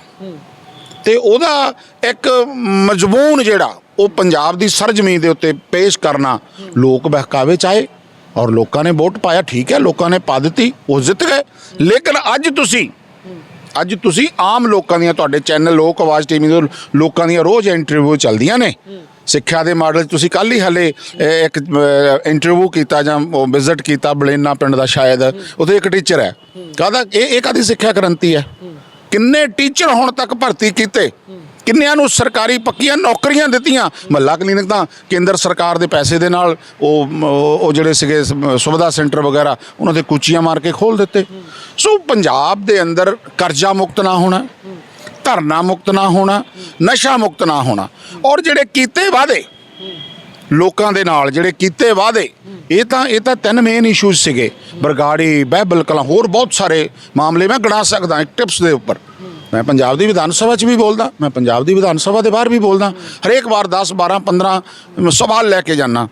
ਤੇ ਉਹਦਾ ਇੱਕ ਮਜਬੂਨ ਜਿਹੜਾ ਉਹ ਪੰਜਾਬ ਦੀ ਸਰਜ਼ਮੀਨ ਦੇ ਉੱਤੇ ਪੇਸ਼ ਕਰਨਾ ਲੋਕ ਬਹਿਕਾਵੇ ਚਾਹੇ ਔਰ ਲੋਕਾਂ ਨੇ ਵੋਟ ਪਾਇਆ, ਠੀਕ ਹੈ, ਲੋਕਾਂ ਨੇ ਪਾ ਦਿੱਤੀ, ਉਹ ਜਿੱਤ ਗਏ। ਲੇਕਿਨ ਅੱਜ ਤੁਸੀਂ ਅੱਜ ਤੁਸੀਂ ਆਮ ਲੋਕਾਂ ਦੀਆਂ, ਤੁਹਾਡੇ ਚੈਨਲ, ਲੋਕ ਆਵਾਜ਼ ਟੀਵੀ ਦੇ ਲੋਕਾਂ ਦੀਆਂ ਰੋਜ਼ ਇੰਟਰਵਿਊ ਚੱਲਦੀਆਂ ਨੇ। ਸਿੱਖਿਆ ਦੇ ਮਾਡਲ 'ਚ ਤੁਸੀਂ ਕੱਲ ਹੀ ਹਲੇ ਇੱਕ ਇੰਟਰਵਿਊ ਕੀਤਾ ਜਾਂ ਵਿਜ਼ਿਟ ਕੀਤਾ, ਬਲੇਨਾ ਪਿੰਡ ਦਾ ਸ਼ਾਇਦ, ਉੱਥੇ ਇੱਕ ਟੀਚਰ ਹੈ। ਕਹਦਾ, ਇਹ ਇਹ ਕਾਦੀ ਸਿੱਖਿਆ ਕ੍ਰਾਂਤੀ ਹੈ? ਕਿੰਨੇ ਟੀਚਰ ਹੁਣ ਤੱਕ ਭਰਤੀ ਕੀਤੇ? ਕਿੰਨਿਆਂ ਨੂੰ ਸਰਕਾਰੀ ਪੱਕੀਆਂ ਨੌਕਰੀਆਂ ਦਿੱਤੀਆਂ? ਮਹੱਲਾ ਕਲੀਨਿਕ ਤਾਂ ਕੇਂਦਰ ਸਰਕਾਰ ਦੇ ਪੈਸੇ ਦੇ ਨਾਲ ਉਹ ਉਹ ਜਿਹੜੇ ਸੀਗੇ ਸੁਵਿਧਾ ਸੈਂਟਰ ਵਗੈਰਾ, ਉਹਨਾਂ ਦੇ ਕੁਚੀਆਂ ਮਾਰ ਕੇ ਖੋਲ ਦਿੱਤੇ। ਸੋ ਪੰਜਾਬ ਦੇ ਅੰਦਰ ਕਰਜ਼ਾ ਮੁਕਤ ਨਾ ਹੋਣਾ, ਧਰਨਾ ਮੁਕਤ ਨਾ ਹੋਣਾ, ਨਸ਼ਾ ਮੁਕਤ ਨਾ ਹੋਣਾ, ਔਰ ਜਿਹੜੇ ਕੀਤੇ ਵਾਅਦੇ ਲੋਕਾਂ ਦੇ ਨਾਲ, ਜਿਹੜੇ ਕੀਤੇ ਵਾਅਦੇ, ਇਹ ਤਾਂ ਇਹ ਤਾਂ ਤਿੰਨ ਮੇਨ ਇਸ਼ੂਜ਼ ਸੀਗੇ। ਬਰਗਾੜੀ, ਬਹਿਬਲ ਕਲਾਂ, ਹੋਰ ਬਹੁਤ ਸਾਰੇ ਮਾਮਲੇ ਮੈਂ ਗਣਾ ਸਕਦਾ ਇੱਕ ਟਿਪਸ ਦੇ ਉੱਪਰ। ਮੈਂ ਪੰਜਾਬ ਦੀ ਵਿਧਾਨ ਸਭਾ 'ਚ ਵੀ ਬੋਲਦਾ, ਮੈਂ ਪੰਜਾਬ ਦੀ ਵਿਧਾਨ ਸਭਾ ਦੇ ਬਾਹਰ ਵੀ ਬੋਲਦਾ। ਹਰੇਕ ਵਾਰ 10 12 15 ਸਵਾਲ ਲੈ ਕੇ ਜਾਣਾ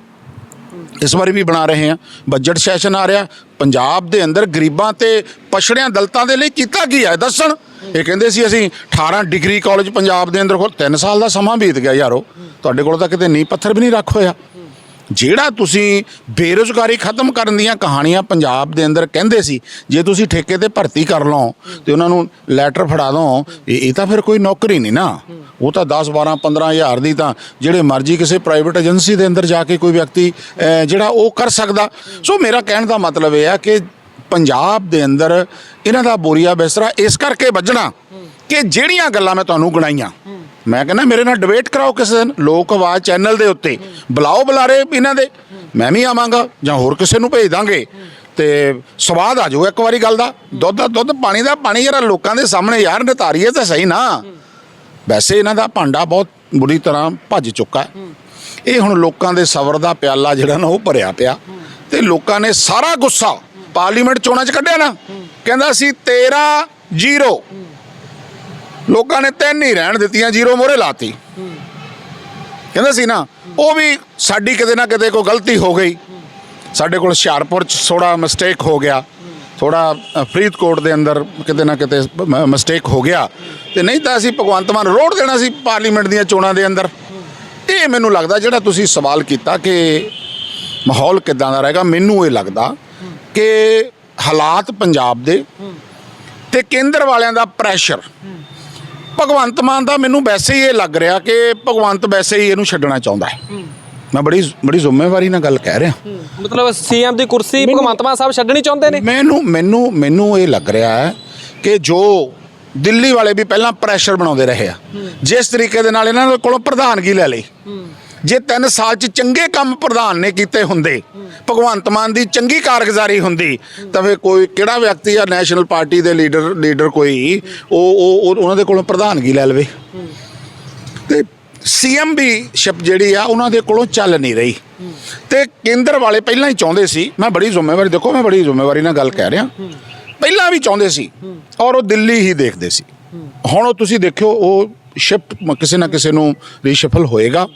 ਇਸ ਵਾਰੀ ਵੀ ਬਣਾ ਰਹੇ ਹਾਂ। ਬਜਟ ਸੈਸ਼ਨ ਆ ਰਿਹਾ। ਪੰਜਾਬ ਦੇ ਅੰਦਰ ਗਰੀਬਾਂ ਤੇ ਪਛੜਿਆਂ ਦਲਤਾਂ ਦੇ ਲਈ ਕੀਤਾ ਕੀ ਹੈ? ਦੱਸਣ। ਇਹ ਕਹਿੰਦੇ ਸੀ ਅਸੀਂ 18 ਡਿਗਰੀ ਕਾਲਜ ਪੰਜਾਬ ਦੇ ਅੰਦਰ ਕੋਲ 3 ਸਾਲ ਦਾ ਸਮਾਂ ਬੀਤ ਗਿਆ ਯਾਰੋ। ਤੁਹਾਡੇ ਕੋਲ ਤਾਂ ਕਿਤੇ ਨੀਂਹ ਪੱਥਰ ਵੀ ਨਹੀਂ ਰੱਖ ਹੋਇਆ। ਜਿਹੜਾ ਤੁਸੀਂ ਬੇਰੁਜ਼ਗਾਰੀ ਖਤਮ ਕਰਨ ਦੀਆਂ ਕਹਾਣੀਆਂ ਪੰਜਾਬ ਦੇ ਅੰਦਰ ਕਹਿੰਦੇ ਸੀ, ਜੇ ਤੁਸੀਂ ਠੇਕੇ ਤੇ ਭਰਤੀ ਕਰ ਲਓ ਤੇ ਉਹਨਾਂ ਨੂੰ ਲੈਟਰ ਫੜਾ ਦੋ, ਇਹ ਤਾਂ ਫਿਰ ਕੋਈ ਨੌਕਰੀ ਨਹੀਂ ਨਾ। ਉਹ ਤਾਂ 10 12 15 ਹਜ਼ਾਰ ਦੀ ਤਾਂ ਜਿਹੜੇ ਮਰਜ਼ੀ ਕਿਸੇ ਪ੍ਰਾਈਵੇਟ ਏਜੰਸੀ ਦੇ ਅੰਦਰ ਜਾ ਕੇ ਕੋਈ ਵਿਅਕਤੀ ਜਿਹੜਾ ਉਹ ਕਰ ਸਕਦਾ। ਸੋ ਮੇਰਾ ਕਹਿਣ ਦਾ ਮਤਲਬ ਇਹ ਆ ਕਿ ਪੰਜਾਬ ਦੇ ਅੰਦਰ ਇਹਨਾਂ ਦਾ ਬੋਰੀਆ ਬਿਸਤਰਾ ਇਸ ਕਰਕੇ ਵੱਜਣਾ ਕਿ ਜਿਹੜੀਆਂ ਗੱਲਾਂ ਮੈਂ ਤੁਹਾਨੂੰ ਗਣਾਈਆਂ ਮੈਂ ਕਹਿੰਦਾ ਮੇਰੇ ਨਾਲ ਡਿਬੇਟ ਕਰਾਓ ਕਿਸੇ ਦਿਨ, ਲੋਕ ਆਵਾਜ਼ ਚੈਨਲ ਦੇ ਉੱਤੇ। ਬੁਲਾਓ ਬੁਲਾਰੇ ਇਹਨਾਂ ਦੇ। ਮੈਂ ਵੀ ਆਵਾਂਗਾ, ਜਾਂ ਹੋਰ ਕਿਸੇ ਨੂੰ ਭੇਜ ਦਾਂਗੇ। ਤੇ ਸਵਾਦ ਆ ਜਾਓ ਇੱਕ ਵਾਰੀ ਗੱਲ ਦਾ। ਦੁੱਧ ਦਾ ਦੁੱਧ ਪਾਣੀ ਦਾ ਪਾਣੀ ਯਾਰ ਲੋਕਾਂ ਦੇ ਸਾਹਮਣੇ ਯਾਰ ਨਿਤਾਰੀਏ ਤਾਂ ਸਹੀ ਨਾ। ਵੈਸੇ ਇਹਨਾਂ ਦਾ ਭਾਂਡਾ ਬਹੁਤ ਬੁਰੀ ਤਰ੍ਹਾਂ ਭੱਜ ਚੁੱਕਾ ਹੈ। ਇਹ ਹੁਣ ਲੋਕਾਂ ਦੇ ਸਬਰ ਦਾ ਪਿਆਲਾ ਜਿਹੜਾ ਨਾ, ਉਹ ਭਰਿਆ ਪਿਆ। ਤੇ ਲੋਕਾਂ ਨੇ ਸਾਰਾ ਗੁੱਸਾ ਪਾਰਲੀਮੈਂਟ ਚੋਣਾਂ 'ਚ ਕੱਢਿਆ ਨਾ। ਕਹਿੰਦਾ ਸੀ 13 0 ਲੋਕਾਂ ਨੇ ਤਿੰਨ ਹੀ ਰਹਿਣ ਦਿੱਤੀਆਂ, ਜ਼ੀਰੋ ਮੋਰੇ ਲਾਤੀ। ਕਹਿੰਦਾ ਸੀ ਨਾ, ਉਹ ਵੀ ਸਾਡੀ ਕਿਤੇ ਨਾ ਕਿਤੇ ਕੋਈ ਗਲਤੀ ਹੋ ਗਈ। ਸਾਡੇ ਕੋਲ ਹੁਸ਼ਿਆਰਪੁਰ ਚ ਥੋੜਾ ਮਿਸਟੇਕ ਹੋ ਗਿਆ। ਥੋੜਾ ਫਰੀਦਕੋਟ ਦੇ ਅੰਦਰ ਕਿਤੇ ਨਾ ਕਿਤੇ ਮਿਸਟੇਕ ਹੋ ਗਿਆ। ਤੇ ਨਹੀਂ ਤਾਂ ਅਸੀਂ ਭਗਵੰਤ ਮਾਨ ਰੋੜ ਦੇਣਾ ਸੀ ਪਾਰਲੀਮੈਂਟ ਦੀਆਂ ਚੋਣਾਂ ਦੇ ਅੰਦਰ। ਇਹ ਮੈਨੂੰ ਲੱਗਦਾ ਜਿਹੜਾ ਤੁਸੀਂ ਸਵਾਲ ਕੀਤਾ ਕਿ ਮਾਹੌਲ ਕਿਦਾਂ ਦਾ ਰਹੇਗਾ, ਮੈਨੂੰ ਇਹ ਲੱਗਦਾ ਕਿ ਹਾਲਾਤ ਪੰਜਾਬ ਦੇ ਤੇ ਕੇਂਦਰ ਵਾਲਿਆਂ ਦਾ ਪ੍ਰੈਸ਼ਰ ਭਗਵੰਤ ਮਾਨ ਦਾ ਮੈਨੂੰ ਵੈਸੇ ਹੀ ਇਹ ਲੱਗ ਰਿਹਾ ਕਿ ਭਗਵੰਤ ਵੈਸੇ ਹੀ ਇਹਨੂੰ ਛੱਡਣਾ ਚਾਹੁੰਦਾ ਹੈ। ਮੈਂ ਬੜੀ ਬੜੀ ਜ਼ਿੰਮੇਵਾਰੀ ਨਾਲ ਗੱਲ ਕਹਿ ਰਿਹਾ। ਮਤਲਬ ਸੀਐਮ ਦੀ ਕੁਰਸੀ ਭਗਵੰਤ ਮਾਨ ਸਾਹਿਬ ਛੱਡਣੀ ਚਾਹੁੰਦੇ ਨੇ? ਮੈਨੂੰ ਮੈਨੂੰ ਮੈਨੂੰ ਇਹ ਲੱਗ ਰਿਹਾ ਹੈ ਕਿ ਜੋ ਦਿੱਲੀ ਵਾਲੇ ਵੀ ਪਹਿਲਾਂ ਪ੍ਰੈਸ਼ਰ ਬਣਾਉਂਦੇ ਰਹੇ ਆ। ਜਿਸ ਤਰੀਕੇ ਦੇ ਨਾਲ ਇਹਨਾਂ ਦੇ ਕੋਲੋਂ ਪ੍ਰਧਾਨਗੀ ਲੈ ਲਈ। ਜੇ 3 ਸਾਲ ਚ ਚੰਗੇ ਕੰਮ ਪ੍ਰਧਾਨ ਨੇ ਕੀਤੇ ਹੁੰਦੇ, ਭਗਵੰਤ ਮਾਨ ਦੀ ਚੰਗੀ ਕਾਰਗੁਜ਼ਾਰੀ ਹੁੰਦੀ ਤਾਂ ਫਿਰ ਕੋਈ ਕਿਹੜਾ ਵਿਅਕਤੀ ਆ ਨੈਸ਼ਨਲ ਪਾਰਟੀ ਦੇ ਲੀਡਰ ਲੀਡਰ ਕੋਈ, ਉਹ ਉਹ ਉਹਨਾਂ ਦੇ ਕੋਲੋਂ ਪ੍ਰਧਾਨਗੀ ਲੈ ਲਵੇ। ਤੇ ਸੀਐਮ ਵੀ ਸ਼ਿਪ ਜਿਹੜੀ ਆ, ਉਹਨਾਂ ਦੇ ਕੋਲੋਂ ਚੱਲ ਨਹੀਂ ਰਹੀ। ਤੇ ਕੇਂਦਰ ਵਾਲੇ ਪਹਿਲਾਂ ਹੀ ਚਾਹੁੰਦੇ ਸੀ, ਮੈਂ ਬੜੀ ਜ਼ਿੰਮੇਵਾਰੀ, ਦੇਖੋ ਮੈਂ ਬੜੀ ਜ਼ਿੰਮੇਵਾਰੀ ਨਾਲ ਗੱਲ ਕਹਿ ਰਿਹਾ, ਪਹਿਲਾਂ ਵੀ ਚਾਹੁੰਦੇ ਸੀ, ਔਰ ਉਹ ਦਿੱਲੀ ਹੀ ਦੇਖਦੇ ਸੀ। ਹੁਣ ਉਹ ਤੁਸੀਂ ਦੇਖਿਓ, ਉਹ ਸ਼ਿਫਟ ਕਿਸੇ ਨਾ ਕਿਸੇ ਨੂੰ ਰੀਸ਼ਫਲ ਹੋਏਗਾ।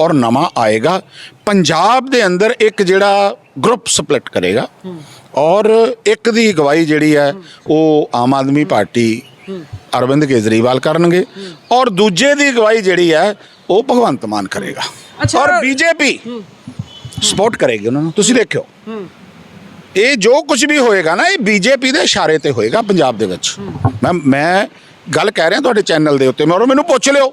ਔਰ ਨਵਾਂ ਆਏਗਾ ਪੰਜਾਬ ਦੇ ਅੰਦਰ ਇੱਕ ਜਿਹੜਾ ਗਰੁੱਪ ਸਪਲਿਟ ਕਰੇਗਾ ਔਰ ਇੱਕ ਦੀ ਅਗਵਾਈ ਜਿਹੜੀ ਹੈ ਉਹ ਆਮ ਆਦਮੀ ਪਾਰਟੀ ਅਰਵਿੰਦ ਕੇਜਰੀਵਾਲ ਕਰਨਗੇ ਔਰ ਦੂਜੇ ਦੀ ਅਗਵਾਈ ਜਿਹੜੀ ਹੈ ਉਹ ਭਗਵੰਤ ਮਾਨ ਕਰੇਗਾ। ਔਰ ਬੀਜੇਪੀ ਸਪੋਰਟ ਕਰੇਗੀ ਉਹਨਾਂ ਨੂੰ। ਤੁਸੀਂ ਦੇਖਿਓ ਇਹ ਜੋ ਕੁਝ ਵੀ ਹੋਏਗਾ ਨਾ ਇਹ ਬੀਜੇਪੀ ਦੇ ਇਸ਼ਾਰੇ ਤੇ ਹੋਏਗਾ ਪੰਜਾਬ ਦੇ ਵਿੱਚ। ਮੈਂ ਮੈਂ ਗੱਲ ਕਹਿ ਰਿਹਾ ਤੁਹਾਡੇ ਚੈਨਲ ਦੇ ਉੱਤੇ ਮੈਂ ਔਰ ਮੈਨੂੰ ਪੁੱਛ ਲਿਓ।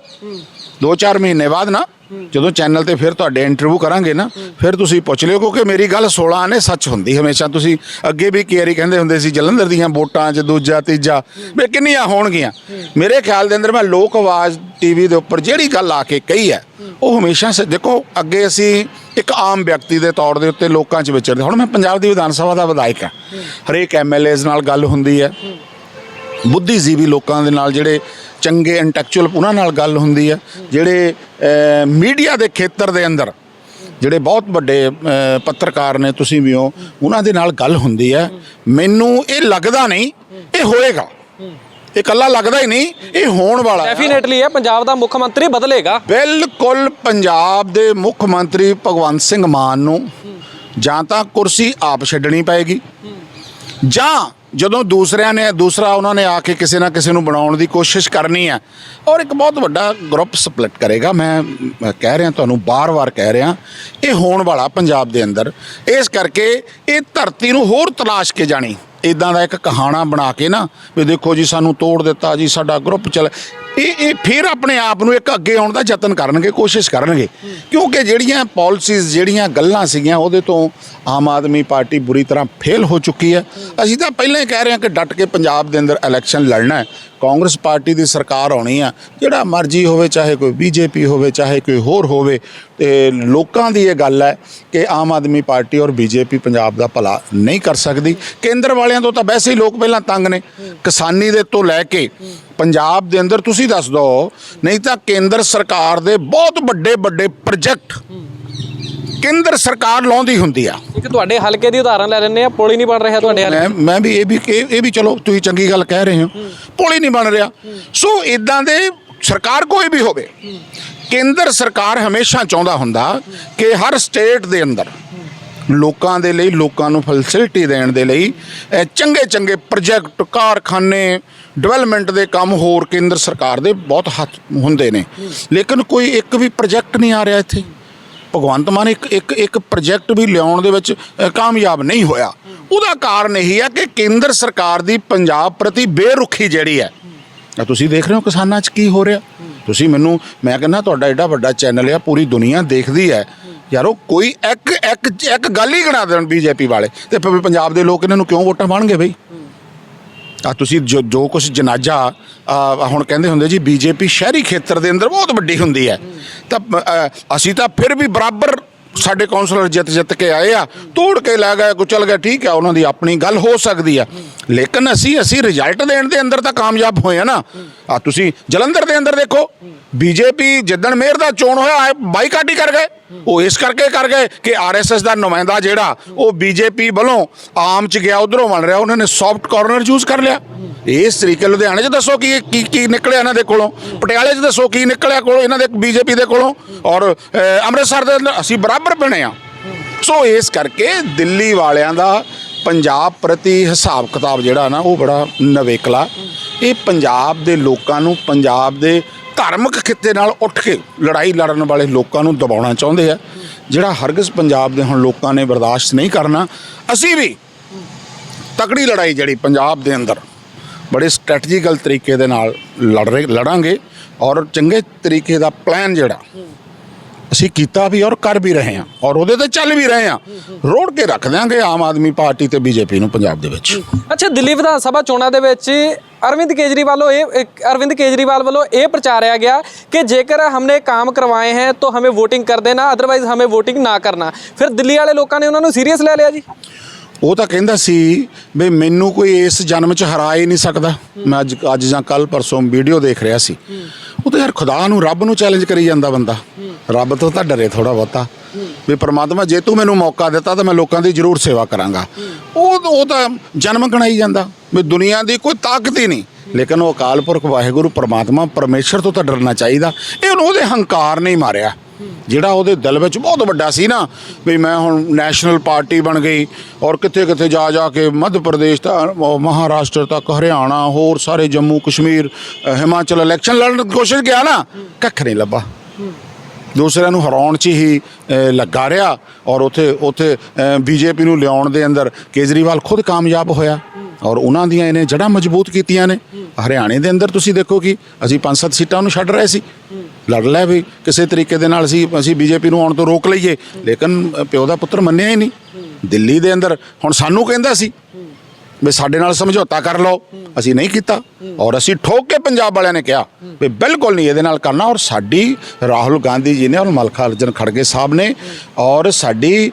2-4 ਮਹੀਨੇ ਬਾਅਦ ਨਾ, ਜਦੋਂ ਚੈਨਲ ਤੇ ਫਿਰ ਤੁਹਾਡੇ ਇੰਟਰਵਿਊ ਕਰਾਂਗੇ ਨਾ, ਫਿਰ ਤੁਸੀਂ ਪੁੱਛ ਲਿਓ, ਕਿਉਂਕਿ ਮੇਰੀ ਗੱਲ 16 ਨੇ ਸੱਚ ਹੁੰਦੀ ਹਮੇਸ਼ਾ। ਤੁਸੀਂ ਅੱਗੇ ਵੀ ਕੇਰੀ ਕਹਿੰਦੇ ਹੁੰਦੇ ਸੀ, ਜਲੰਧਰ ਦੀਆਂ ਵੋਟਾਂ 'ਚ ਦੂਜਾ, ਤੀਜਾ, ਵੀ ਕਿੰਨੀਆਂ ਹੋਣਗੀਆਂ। ਮੇਰੇ ਖਿਆਲ ਦੇ ਅੰਦਰ ਮੈਂ ਲੋਕ ਆਵਾਜ਼ ਟੀਵੀ ਦੇ ਉੱਪਰ ਜਿਹੜੀ ਗੱਲ ਆ ਕੇ ਕਹੀ ਹੈ, ਉਹ ਹਮੇਸ਼ਾ ਸ- ਦੇਖੋ, ਅੱਗੇ ਅਸੀਂ ਇੱਕ ਆਮ ਵਿਅਕਤੀ ਦੇ ਤੌਰ ਦੇ ਉੱਤੇ ਲੋਕਾਂ 'ਚ ਵਿਚਰਦੇ ਹੁਣ ਮੈਂ ਪੰਜਾਬ ਦੀ ਵਿਧਾਨ ਸਭਾ ਦਾ ਵਿਧਾਇਕ ਹਾਂ। ਹਰੇਕ ਐਮਐਲਏਜ਼ ਨਾਲ ਗੱਲ ਹੁੰਦੀ ਹੈ। ਬੁੱਧੀਜੀਵੀ ਲੋਕਾਂ ਦੇ ਨਾਲ ਜਿਹੜੇ ਚੰਗੇ ਇੰਟੈਕਚੁਅਲ ਉਹਨਾਂ ਨਾਲ ਗੱਲ ਹੁੰਦੀ ਹੈ ਜਿਹੜੇ ਮੀਡੀਆ ਦੇ ਖੇਤਰ ਦੇ ਅੰਦਰ ਜਿਹੜੇ ਬਹੁਤ ਵੱਡੇ ਪੱਤਰਕਾਰ ਨੇ ਤੁਸੀਂ ਵੀ ਹੋ ਉਹਨਾਂ ਦੇ ਨਾਲ ਗੱਲ ਹੁੰਦੀ ਹੈ ਮੈਨੂੰ ਇਹ ਲੱਗਦਾ ਨਹੀਂ ਇਹ ਹੋਏਗਾ। ਇਹ ਇਕੱਲਾ ਲੱਗਦਾ ਹੀ ਨਹੀਂ ਇਹ ਹੋਣ ਵਾਲਾ ਹੈ ਡੈਫੀਨੇਟਲੀ ਹੈ ਪੰਜਾਬ ਦਾ ਮੁੱਖ ਮੰਤਰੀ ਬਦਲੇਗਾ। ਬਿਲਕੁਲ ਪੰਜਾਬ ਦੇ ਮੁੱਖ ਮੰਤਰੀ ਭਗਵੰਤ ਸਿੰਘ ਮਾਨ ਨੂੰ ਜਾਂ ਤਾਂ ਕੁਰਸੀ ਆਪ ਛੱਡਣੀ ਪਏਗੀ ਜਾਂ ਜਦੋਂ ਦੂਸਰਿਆਂ ਨੇ, ਦੂਸਰਾ ਉਹਨਾਂ ਨੇ ਆ ਕੇ ਕਿਸੇ ਨਾ ਕਿਸੇ ਨੂੰ ਬਣਾਉਣ ਦੀ ਕੋਸ਼ਿਸ਼ ਕਰਨੀ ਹੈ ਔਰ ਇੱਕ ਬਹੁਤ ਵੱਡਾ ਗਰੁੱਪ ਸਪਲਿਟ ਕਰੇਗਾ। ਮੈਂ ਕਹਿ ਰਿਹਾ, ਤੁਹਾਨੂੰ ਬਾਰ-ਬਾਰ ਕਹਿ ਰਿਹਾ, ਇਹ ਹੋਣ ਵਾਲਾ ਪੰਜਾਬ ਦੇ ਅੰਦਰ। ਇਸ ਕਰਕੇ ਇਹ ਧਰਤੀ ਨੂੰ ਹੋਰ ਤਲਾਸ਼ ਕੇ ਜਾਣੀ। ਇਦਾਂ ਦਾ ਇੱਕ ਕਹਾਣਾ ਬਣਾ ਕੇ ਨਾ ਵੀ ਦੇਖੋ ਜੀ, ਸਾਨੂੰ ਤੋੜ ਦਿੱਤਾ ਜੀ, ਸਾਡਾ ਗਰੁੱਪ ਚੱਲ ਇਹ ਇਹ ਫਿਰ ਆਪਣੇ ਆਪ ਨੂੰ ਇੱਕ ਅੱਗੇ ਆਉਣ ਦਾ ਯਤਨ ਕਰਨਗੇ, ਕੋਸ਼ਿਸ਼ ਕਰਨਗੇ। ਕਿਉਂਕਿ ਜਿਹੜੀਆਂ ਪਾਲਿਸੀਜ਼ ਜਿਹੜੀਆਂ ਗੱਲਾਂ ਸੀਗੀਆਂ, ਉਹਦੇ ਤੋਂ ਆਮ ਆਦਮੀ ਪਾਰਟੀ ਬੁਰੀ ਤਰ੍ਹਾਂ ਫੇਲ ਹੋ ਚੁੱਕੀ ਹੈ। ਅਸੀਂ ਤਾਂ ਪਹਿਲਾਂ ਹੀ ਕਹਿ ਰਹੇ ਹਾਂ ਕਿ ਡਟ ਕੇ ਪੰਜਾਬ ਦੇ ਅੰਦਰ ਇਲੈਕਸ਼ਨ ਲੜਨਾ ਹੈ। ਕਾਂਗਰਸ ਪਾਰਟੀ ਦੀ ਸਰਕਾਰ ਆਉਣੀ ਆ। ਜਿਹੜਾ ਮਰਜ਼ੀ ਹੋਵੇ, ਚਾਹੇ ਕੋਈ ਬੀਜੇਪੀ ਹੋਵੇ, ਚਾਹੇ ਕੋਈ ਹੋਰ ਹੋਵੇ, ਤੇ ਲੋਕਾਂ ਦੀ ਇਹ ਗੱਲ ਹੈ ਕਿ ਆਮ ਆਦਮੀ ਪਾਰਟੀ ਔਰ ਬੀਜੇਪੀ ਪੰਜਾਬ ਦਾ ਭਲਾ ਨਹੀਂ ਕਰ ਸਕਦੀ। ਕੇਂਦਰ ਵਾਲਿਆਂ ਤੋਂ ਤਾਂ ਵੈਸੇ ਹੀ ਲੋਕ ਪਹਿਲਾਂ ਤੰਗ ਨੇ। ਕਿਸਾਨੀ ਦੇ ਤੋਂ ਲੈ ਕੇ ਪੰਜਾਬ ਦੇ ਅੰਦਰ ਤੁਸੀਂ ਦੱਸ ਦਿਓ ਨਹੀਂ ਤਾਂ ਕੇਂਦਰ ਸਰਕਾਰ ਦੇ ਬਹੁਤ ਵੱਡੇ ਵੱਡੇ ਪ੍ਰੋਜੈਕਟ ਕੇਂਦਰ ਸਰਕਾਰ ਲਾਉਂਦੀ ਹੁੰਦੀ ਆ। ਇੱਕ ਤੁਹਾਡੇ ਹਲਕੇ ਦੀ ਉਦਾਹਰਨ ਲੈ ਲੈਂਦੇ ਆ ਪੁਲ ਹੀ ਨਹੀਂ ਬਣ ਰਿਹਾ ਤੁਹਾਡੇ ਹਲਕੇ। ਮੈਂ ਮੈਂ ਵੀ ਇਹ ਵੀ ਇਹ ਵੀ ਚਲੋ ਤੁਸੀਂ ਚੰਗੀ ਗੱਲ ਕਹਿ ਰਹੇ ਹੋ। ਪੁਲ ਹੀ ਨਹੀਂ ਬਣ ਰਿਹਾ। ਸੋ ਇਦਾਂ ਦੇ ਸਰਕਾਰ ਕੋਈ ਵੀ ਹੋਵੇ ਕੇਂਦਰ ਸਰਕਾਰ ਹਮੇਸ਼ਾ ਚਾਹੁੰਦਾ ਹੁੰਦਾ ਕਿ ਹਰ ਸਟੇਟ ਦੇ ਅੰਦਰ ਲੋਕਾਂ ਦੇ ਲਈ ਲੋਕਾਂ ਨੂੰ ਫੈਸਿਲਿਟੀ ਦੇਣ ਦੇ ਲਈ ਚੰਗੇ ਚੰਗੇ ਪ੍ਰੋਜੈਕਟ ਕਾਰਖਾਨੇ ਡਿਵੈਲਪਮੈਂਟ ਦੇ ਕੰਮ ਹੋਰ ਕੇਂਦਰ ਸਰਕਾਰ ਦੇ ਬਹੁਤ ਹੱਥ ਹੁੰਦੇ ਨੇ। ਲੇਕਿਨ ਕੋਈ ਇੱਕ ਵੀ ਪ੍ਰੋਜੈਕਟ ਨਹੀਂ ਆ ਰਿਹਾ ਇੱਥੇ। ਭਗਵੰਤ ਮਾਨ ਇੱਕ ਇੱਕ ਇੱਕ ਪ੍ਰੋਜੈਕਟ ਵੀ ਲਿਆਉਣ ਦੇ ਵਿੱਚ ਕਾਮਯਾਬ ਨਹੀਂ ਹੋਇਆ। ਉਹਦਾ ਕਾਰਨ ਇਹੀ ਹੈ ਕਿ ਕੇਂਦਰ ਸਰਕਾਰ ਦੀ ਪੰਜਾਬ ਪ੍ਰਤੀ ਬੇਰੁਖੀ ਜਿਹੜੀ ਹੈ ਤੁਸੀਂ ਦੇਖ ਰਹੇ ਹੋ ਕਿਸਾਨਾਂ 'ਚ ਕੀ ਹੋ ਰਿਹਾ। ਤੁਸੀਂ ਮੈਨੂੰ, ਮੈਂ ਕਹਿੰਦਾ ਤੁਹਾਡਾ ਐਡਾ ਵੱਡਾ ਚੈਨਲ ਆ, ਪੂਰੀ ਦੁਨੀਆ ਦੇਖਦੀ ਹੈ। ਯਾਰੋ, ਕੋਈ ਇੱਕ ਇੱਕ ਇੱਕ ਗੱਲ ਹੀ ਗਣਾ ਦੇਣ ਬੀਜੇਪੀ ਵਾਲੇ। ਤੇ ਪੰਜਾਬ ਦੇ ਲੋਕ ਇਹਨਾਂ ਨੂੰ ਕਿਉਂ ਵੋਟਾਂ ਪਾਣਗੇ ਬਈ? ਆ ਤੁਸੀਂ ਜੋ ਜੋ ਕੁਝ ਜਨਾਜ਼ਾ ਆ, ਹੁਣ ਕਹਿੰਦੇ ਹੁੰਦੇ ਜੀ ਬੀਜੇਪੀ ਸ਼ਹਿਰੀ ਖੇਤਰ ਦੇ ਅੰਦਰ ਬਹੁਤ ਵੱਡੀ ਹੁੰਦੀ ਹੈ। ਤਾਂ ਅ, ਅਸੀਂ ਤਾਂ ਫਿਰ ਵੀ ਬਰਾਬਰ ਸਾਡੇ ਕੌਂਸਲਰ ਜਿੱਤ ਜਿੱਤ ਕੇ ਆਏ ਆ ਤੋੜ ਕੇ ਲੈ ਗਏ ਕੁਚਲ ਗਏ ਠੀਕ ਹੈ ਉਹਨਾਂ ਦੀ ਆਪਣੀ ਗੱਲ ਹੋ ਸਕਦੀ ਆ। ਲੇਕਿਨ ਅਸੀਂ ਅਸੀਂ ਰਿਜ਼ਲਟ ਦੇਣ ਦੇ ਅੰਦਰ ਤਾਂ ਕਾਮਯਾਬ ਹੋਏ ਆ ਨਾ। ਆ ਤੁਸੀਂ ਜਲੰਧਰ ਦੇ ਅੰਦਰ ਦੇਖੋ ਬੀਜੇਪੀ ਜਿੱਦਣ ਮੇਅਰ ਦਾ ਚੋਣ ਹੋਇਆ ਬਾਈਕਾਟ ਹੀ ਕਰ ਗਏ। ਉਹ ਇਸ ਕਰਕੇ ਕਰ ਗਏ ਕਿ ਆਰਐਸਐਸ ਦਾ ਨੁਮਾਇੰਦਾ ਜਿਹੜਾ, ਉਹ ਬੀਜੇਪੀ ਵੱਲੋਂ ਆਮ ਚ ਗਿਆ, ਉਧਰੋਂ ਬਣ ਰਿਹਾ, ਉਹਨਾਂ ਨੇ ਸੌਫਟ ਕਾਰਨਰ ਯੂਜ਼ ਕਰ ਲਿਆ। ਇਸ ਤਰੀਕੇ ਲੁਧਿਆਣੇ 'ਚ ਦੱਸੋ ਕੀ ਕੀ ਕੀ ਨਿਕਲਿਆ ਇਹਨਾਂ ਦੇ ਕੋਲੋਂ? ਪਟਿਆਲੇ 'ਚ ਦੱਸੋ ਕੀ ਨਿਕਲਿਆ ਕੋਲੋਂ ਇਹਨਾਂ ਦੇ ਬੀਜੇਪੀ ਦੇ ਕੋਲੋਂ? ਔਰ ਅੰਮ੍ਰਿਤਸਰ ਦੇ ਅਸੀਂ ਬਰਾਬਰ ਬਣੇ ਆ ਸੋ ਇਸ ਕਰਕੇ ਦਿੱਲੀ ਵਾਲਿਆਂ ਦਾ ਪੰਜਾਬ ਪ੍ਰਤੀ ਹਿਸਾਬ ਕਿਤਾਬ ਜਿਹੜਾ ਨਾ, ਉਹ ਬੜਾ ਨਵੇਕਲਾ। ਇਹ ਪੰਜਾਬ ਦੇ ਲੋਕਾਂ ਨੂੰ, ਪੰਜਾਬ ਦੇ ਧਾਰਮਿਕ ਖਿੱਤੇ ਨਾਲ ਉੱਠ ਕੇ ਲੜਾਈ ਲੜਨ ਵਾਲੇ ਲੋਕਾਂ ਨੂੰ ਦਬਾਉਣਾ ਚਾਹੁੰਦੇ ਆ। ਜਿਹੜਾ ਹਰਗਜ਼ ਪੰਜਾਬ ਦੇ ਹੁਣ ਲੋਕਾਂ ਨੇ ਬਰਦਾਸ਼ਤ ਨਹੀਂ ਕਰਨਾ, ਅਸੀਂ ਵੀ ਤਕੜੀ ਲੜਾਈ ਜਿਹੜੀ ਪੰਜਾਬ ਦੇ ਅੰਦਰ ਬੜੇ ਸਟ੍ਰੈਟਜੀਕਲ ਤਰੀਕੇ ਦੇ ਨਾਲ ਲੜ ਰਹੇ, ਲੜਾਂਗੇ ਔਰ ਚੰਗੇ ਤਰੀਕੇ ਦਾ ਪਲਾਨ ਜਿਹੜਾ ਅਸੀਂ ਕੀਤਾ ਵੀ ਔਰ ਕਰ ਵੀ ਰਹੇ ਹਾਂ ਔਰ ਉਹਦੇ ਤੇ ਚੱਲ ਵੀ ਰਹੇ ਹਾਂ। ਰੋੜ ਕੇ ਰੱਖ ਦਿਆਂਗੇ ਆਮ ਆਦਮੀ ਪਾਰਟੀ ਤੇ ਬੀਜੇਪੀ ਨੂੰ ਪੰਜਾਬ ਦੇ ਵਿੱਚ। ਅੱਛਾ ਦਿੱਲੀ ਵਿਧਾਨ ਸਭਾ ਚੋਣਾਂ ਦੇ ਵਿੱਚ ਅਰਵਿੰਦ ਕੇਜਰੀਵਾਲ ਵੱਲੋਂ ਇਹ ਅਰਵਿੰਦ ਕੇਜਰੀਵਾਲ ਵੱਲੋਂ ਇਹ ਪ੍ਰਚਾਰਿਆ ਗਿਆ ਕਿ ਜੇਕਰ ਹਮਨੇ ਕੰਮ ਕਰਵਾਏ ਹੈ ਤਾਂ ਹਮੇ VOTING ਕਰ ਦੇਣਾ ਅਦਰਵਾਈਜ਼ ਹਮੇ VOTING ਨਾ ਕਰਨਾ। ਫਿਰ ਦਿੱਲੀ ਵਾਲੇ ਲੋਕਾਂ ਨੇ ਉਹਨਾਂ ਨੂੰ ਸੀਰੀਅਸ ਲੈ ਲਿਆ ਜੀ? ਉਹ ਤਾਂ ਕਹਿੰਦਾ ਸੀ ਵੀ ਮੈਨੂੰ ਕੋਈ ਇਸ ਜਨਮ 'ਚ ਹਰਾ ਹੀ ਨਹੀਂ ਸਕਦਾ। ਮੈਂ ਅੱਜ ਅੱਜ ਜਾਂ ਕੱਲ ਪਰਸੋਂ ਵੀਡੀਓ ਦੇਖ ਰਿਹਾ ਸੀ। ਉਹ ਤਾਂ ਯਾਰ ਖੁਦਾ ਨੂੰ ਰੱਬ ਨੂੰ ਚੈਲੰਜ ਕਰੀ ਜਾਂਦਾ ਬੰਦਾ। ਰੱਬ ਤੋਂ ਤਾਂ ਡਰੇ ਥੋੜਾ ਬਹੁਤਾ। ਵੀ ਪ੍ਰਮਾਤਮਾ ਜੇ ਤੂੰ ਮੈਨੂੰ ਮੌਕਾ ਦਿੱਤਾ ਤਾਂ ਮੈਂ ਲੋਕਾਂ ਦੀ ਜ਼ਰੂਰ ਸੇਵਾ ਕਰਾਂਗਾ। ਉਹ ਉਹ ਤਾਂ ਜਨਮ ਗਣਾਈ ਜਾਂਦਾ। ਵੀ ਦੁਨੀਆ ਦੀ ਕੋਈ ਤਾਕਤ ਹੀ ਨਹੀਂ। ਲੇਕਿਨ ਉਹ ਅਕਾਲ ਪੁਰਖ ਵਾਹਿਗੁਰੂ ਪ੍ਰਮਾਤਮਾ ਪਰਮੇਸ਼ਰ ਤੋਂ ਤਾਂ ਡਰਨਾ ਚਾਹੀਦਾ। ਇਹ ਉਹਨੂੰ ਉਹਦੇ ਹੰਕਾਰ ਨਹੀਂ ਮਾਰਿਆ। ਜਿਹੜਾ ਉਹਦੇ ਦਿਲ ਵਿੱਚ ਬਹੁਤ ਵੱਡਾ ਸੀ ਨਾ, ਵੀ ਮੈਂ ਹੁਣ ਨੈਸ਼ਨਲ ਪਾਰਟੀ ਬਣ ਗਈ ਔਰ ਕਿੱਥੇ ਕਿੱਥੇ ਜਾ ਜਾ ਕੇ ਮੱਧ ਪ੍ਰਦੇਸ਼ ਤੱਕ ਮਹਾਰਾਸ਼ਟਰ ਤੱਕ, ਹਰਿਆਣਾ, ਹੋਰ ਸਾਰੇ ਜੰਮੂ ਕਸ਼ਮੀਰ ਹਿਮਾਚਲ ਇਲੈਕਸ਼ਨ ਲੜਨ ਦੀ ਕੋਸ਼ਿਸ਼ ਗਿਆ ਨਾ, ਕੱਖ ਨਹੀਂ ਲੱਭਾ। ਦੂਸਰਿਆਂ ਨੂੰ ਹਰਾਉਣ 'ਚ ਹੀ ਲੱਗਾ ਰਿਹਾ ਔਰ ਉਥੇ ਉਥੇ ਬੀਜੇਪੀ ਨੂੰ ਲਿਆਉਣ ਦੇ ਅੰਦਰ ਕੇਜਰੀਵਾਲ ਖੁਦ ਕਾਮਯਾਬ ਹੋਇਆ ਔਰ ਉਹਨਾਂ ਦੀਆਂ ਇਹਨੇ ਜੜ੍ਹਾਂ ਮਜ਼ਬੂਤ ਕੀਤੀਆਂ ਨੇ। ਹਰਿਆਣੇ ਦੇ ਅੰਦਰ ਤੁਸੀਂ ਦੇਖੋ ਕਿ ਅਸੀਂ ਪੰਜ ਸੱਤ ਸੀਟਾਂ ਨੂੰ ਛੱਡ ਰਹੇ ਸੀ। ਲੜ ਲੈ ਵੀ ਕਿਸੇ ਤਰੀਕੇ ਦੇ ਨਾਲ ਅਸੀਂ ਅਸੀਂ ਬੀਜੇਪੀ ਨੂੰ ਆਉਣ ਤੋਂ ਰੋਕ ਲਈਏ। ਲੇਕਿਨ ਪਿਓ ਦਾ ਪੁੱਤਰ ਮੰਨਿਆ ਹੀ ਨਹੀਂ। ਦਿੱਲੀ ਦੇ ਅੰਦਰ ਹੁਣ ਸਾਨੂੰ ਕਹਿੰਦਾ ਸੀ ਵੀ ਸਾਡੇ ਨਾਲ ਸਮਝੌਤਾ ਕਰ ਲਓ। ਅਸੀਂ ਨਹੀਂ ਕੀਤਾ। ਔਰ ਅਸੀਂ ਠੋਕ ਕੇ ਪੰਜਾਬ ਵਾਲਿਆਂ ਨੇ ਕਿਹਾ ਵੀ ਬਿਲਕੁਲ ਨਹੀਂ ਇਹਦੇ ਨਾਲ ਕਰਨਾ। ਔਰ ਸਾਡੀ ਰਾਹੁਲ ਗਾਂਧੀ ਜੀ ਨੇ ਔਰ ਮਲਕਾ ਅਰਜਨ ਖੜਗੇ ਸਾਹਿਬ ਨੇ ਔਰ ਸਾਡੀ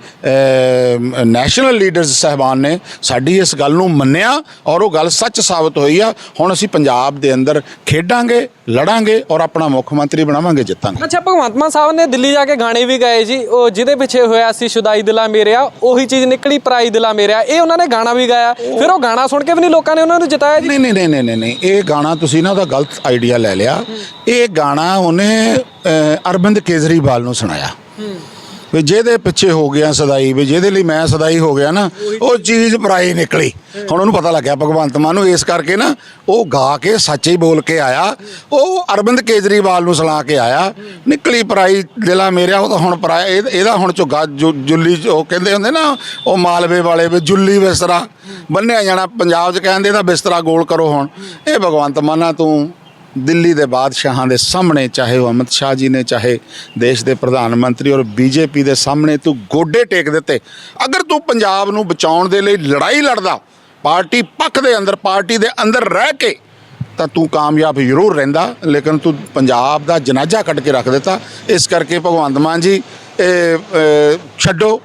ਨੈਸ਼ਨਲ ਲੀਡਰਸ ਸਹਿਬਾਨ ਨੇ ਸਾਡੀ ਇਸ ਗੱਲ ਨੂੰ ਮੰਨਿਆ ਔਰ ਉਹ ਗੱਲ ਸੱਚ ਸਾਬਤ ਹੋਈ ਆ। ਹੁਣ ਅਸੀਂ ਪੰਜਾਬ ਦੇ ਅੰਦਰ ਖੇਡਾਂਗੇ ਲੜਾਂਗੇ ਔਰ ਆਪਣਾ ਮੁੱਖ ਮੰਤਰੀ ਬਣਾਵਾਂਗੇ ਜਿੱਤਾਂਗੇ। ਅੱਛਾ ਭਗਵੰਤ ਮਾਨ ਸਾਹਿਬ ਨੇ ਦਿੱਲੀ ਜਾ ਕੇ ਗਾਣੇ ਵੀ ਗਾਏ ਜੀ। ਉਹ ਜਿਹਦੇ ਪਿੱਛੇ ਹੋਇਆ ਸੀ ਸ਼ੁਦਾਈ ਦਿਲਾ ਮੇਰਿਆ ਉਹੀ ਚੀਜ਼ ਨਿਕਲੀ ਪਰਾਈ ਦਿਲਾ ਮੇਰਿਆ। ਇਹ ਉਹਨਾਂ ਨੇ ਗਾਣਾ ਵੀ ਗਾਇਆ। ਫਿਰ ਉਹ ਗਾਣਾ ਸੁਣ ਕੇ ਵੀ ਨਹੀਂ ਲੋਕਾਂ ਨੇ ਉਹਨਾਂ ਨੂੰ ਜਿਤਾਇਆ ਜੀ। ਨਹੀਂ ਨਹੀਂ ਨਹੀਂ ਨਹੀਂ ਨਹੀਂ, ਇਹ ਗਾਣਾ ਤੁਸੀਂ ਨਾ ਉਹਦਾ ਗਲਤ ਆਈਡੀਆ ਲੈ ਲਿਆ। ਇਹ ਗਾਣਾ ਉਹਨੇ ਅਰਵਿੰਦ ਕੇਜਰੀਵਾਲ ਨੂੰ ਸੁਣਾਇਆ। ਵੀ ਜਿਹਦੇ ਪਿੱਛੇ ਹੋ ਗਿਆ ਸਦਾਈ ਵੀ ਜਿਹਦੇ ਲਈ ਮੈਂ ਸਦਾਈ ਹੋ ਗਿਆ ਨਾ ਉਹ ਚੀਜ਼ ਪਰਾਈ ਨਿਕਲੀ। ਹੁਣ ਉਹਨੂੰ ਪਤਾ ਲੱਗਿਆ ਭਗਵੰਤ ਮਾਨ ਨੂੰ ਇਸ ਕਰਕੇ ਨਾ ਉਹ ਗਾ ਕੇ ਸੱਚ ਹੀ ਬੋਲ ਕੇ ਆਇਆ। ਉਹ ਅਰਵਿੰਦ ਕੇਜਰੀਵਾਲ ਨੂੰ ਸੁਣਾ ਕੇ ਆਇਆ। ਨਿਕਲੀ ਪਰਾਈ ਦਿਲਾ ਮੇਰਿਆ ਉਹ ਤਾਂ ਹੁਣ ਪਰਾਇਆ ਇਹ- ਇਹਦਾ ਹੁਣ ਝੁੱਗਾ ਜੁ- ਜੁੱਲੀ ਉਹ ਕਹਿੰਦੇ ਹੁੰਦੇ ਨਾ ਉਹ ਮਾਲਵੇ ਵਾਲੇ ਵੀ ਜੁੱਲੀ ਬਿਸਤਰਾ। ਬੰਨਿਆ ਜਾਣਾ ਪੰਜਾਬ 'ਚ ਕਹਿੰਦੇ ਤਾਂ ਬਿਸਤਰਾ ਗੋਲ ਕਰੋ ਹੁਣ। ਇਹ ਭਗਵੰਤ ਮਾਨਾ ਤੂੰ। ਦਿੱਲੀ ਦੇ ਬਾਦਸ਼ਾਹਾਂ ਦੇ ਸਾਹਮਣੇ, ਚਾਹੇ ਉਹ ਅਮਿਤ ਸ਼ਾਹ ਜੀ ਨੇ, ਚਾਹੇ ਦੇਸ਼ ਦੇ ਪ੍ਰਧਾਨ ਮੰਤਰੀ ਔਰ ਬੀਜੇਪੀ ਦੇ ਸਾਹਮਣੇ, ਤੂੰ ਗੋਡੇ ਟੇਕ ਦਿੱਤੇ। ਅਗਰ ਤੂੰ ਪੰਜਾਬ ਨੂੰ ਬਚਾਉਣ ਦੇ ਲਈ ਲੜਾਈ ਲੜਦਾ, ਪਾਰਟੀ ਪੱਖ ਦੇ ਅੰਦਰ, ਪਾਰਟੀ ਦੇ ਅੰਦਰ ਰਹਿ ਕੇ, ਤਾਂ ਤੂੰ ਕਾਮਯਾਬ ਜ਼ਰੂਰ ਰਹਿੰਦਾ, ਲੇਕਿਨ ਤੂੰ ਪੰਜਾਬ ਦਾ ਜਨਾਜ਼ਾ ਕੱਢ ਕੇ ਰੱਖ ਦਿੱਤਾ। ਇਸ ਕਰਕੇ ਭਗਵੰਤ ਮਾਨ ਜੀ ਛੱਡੋ।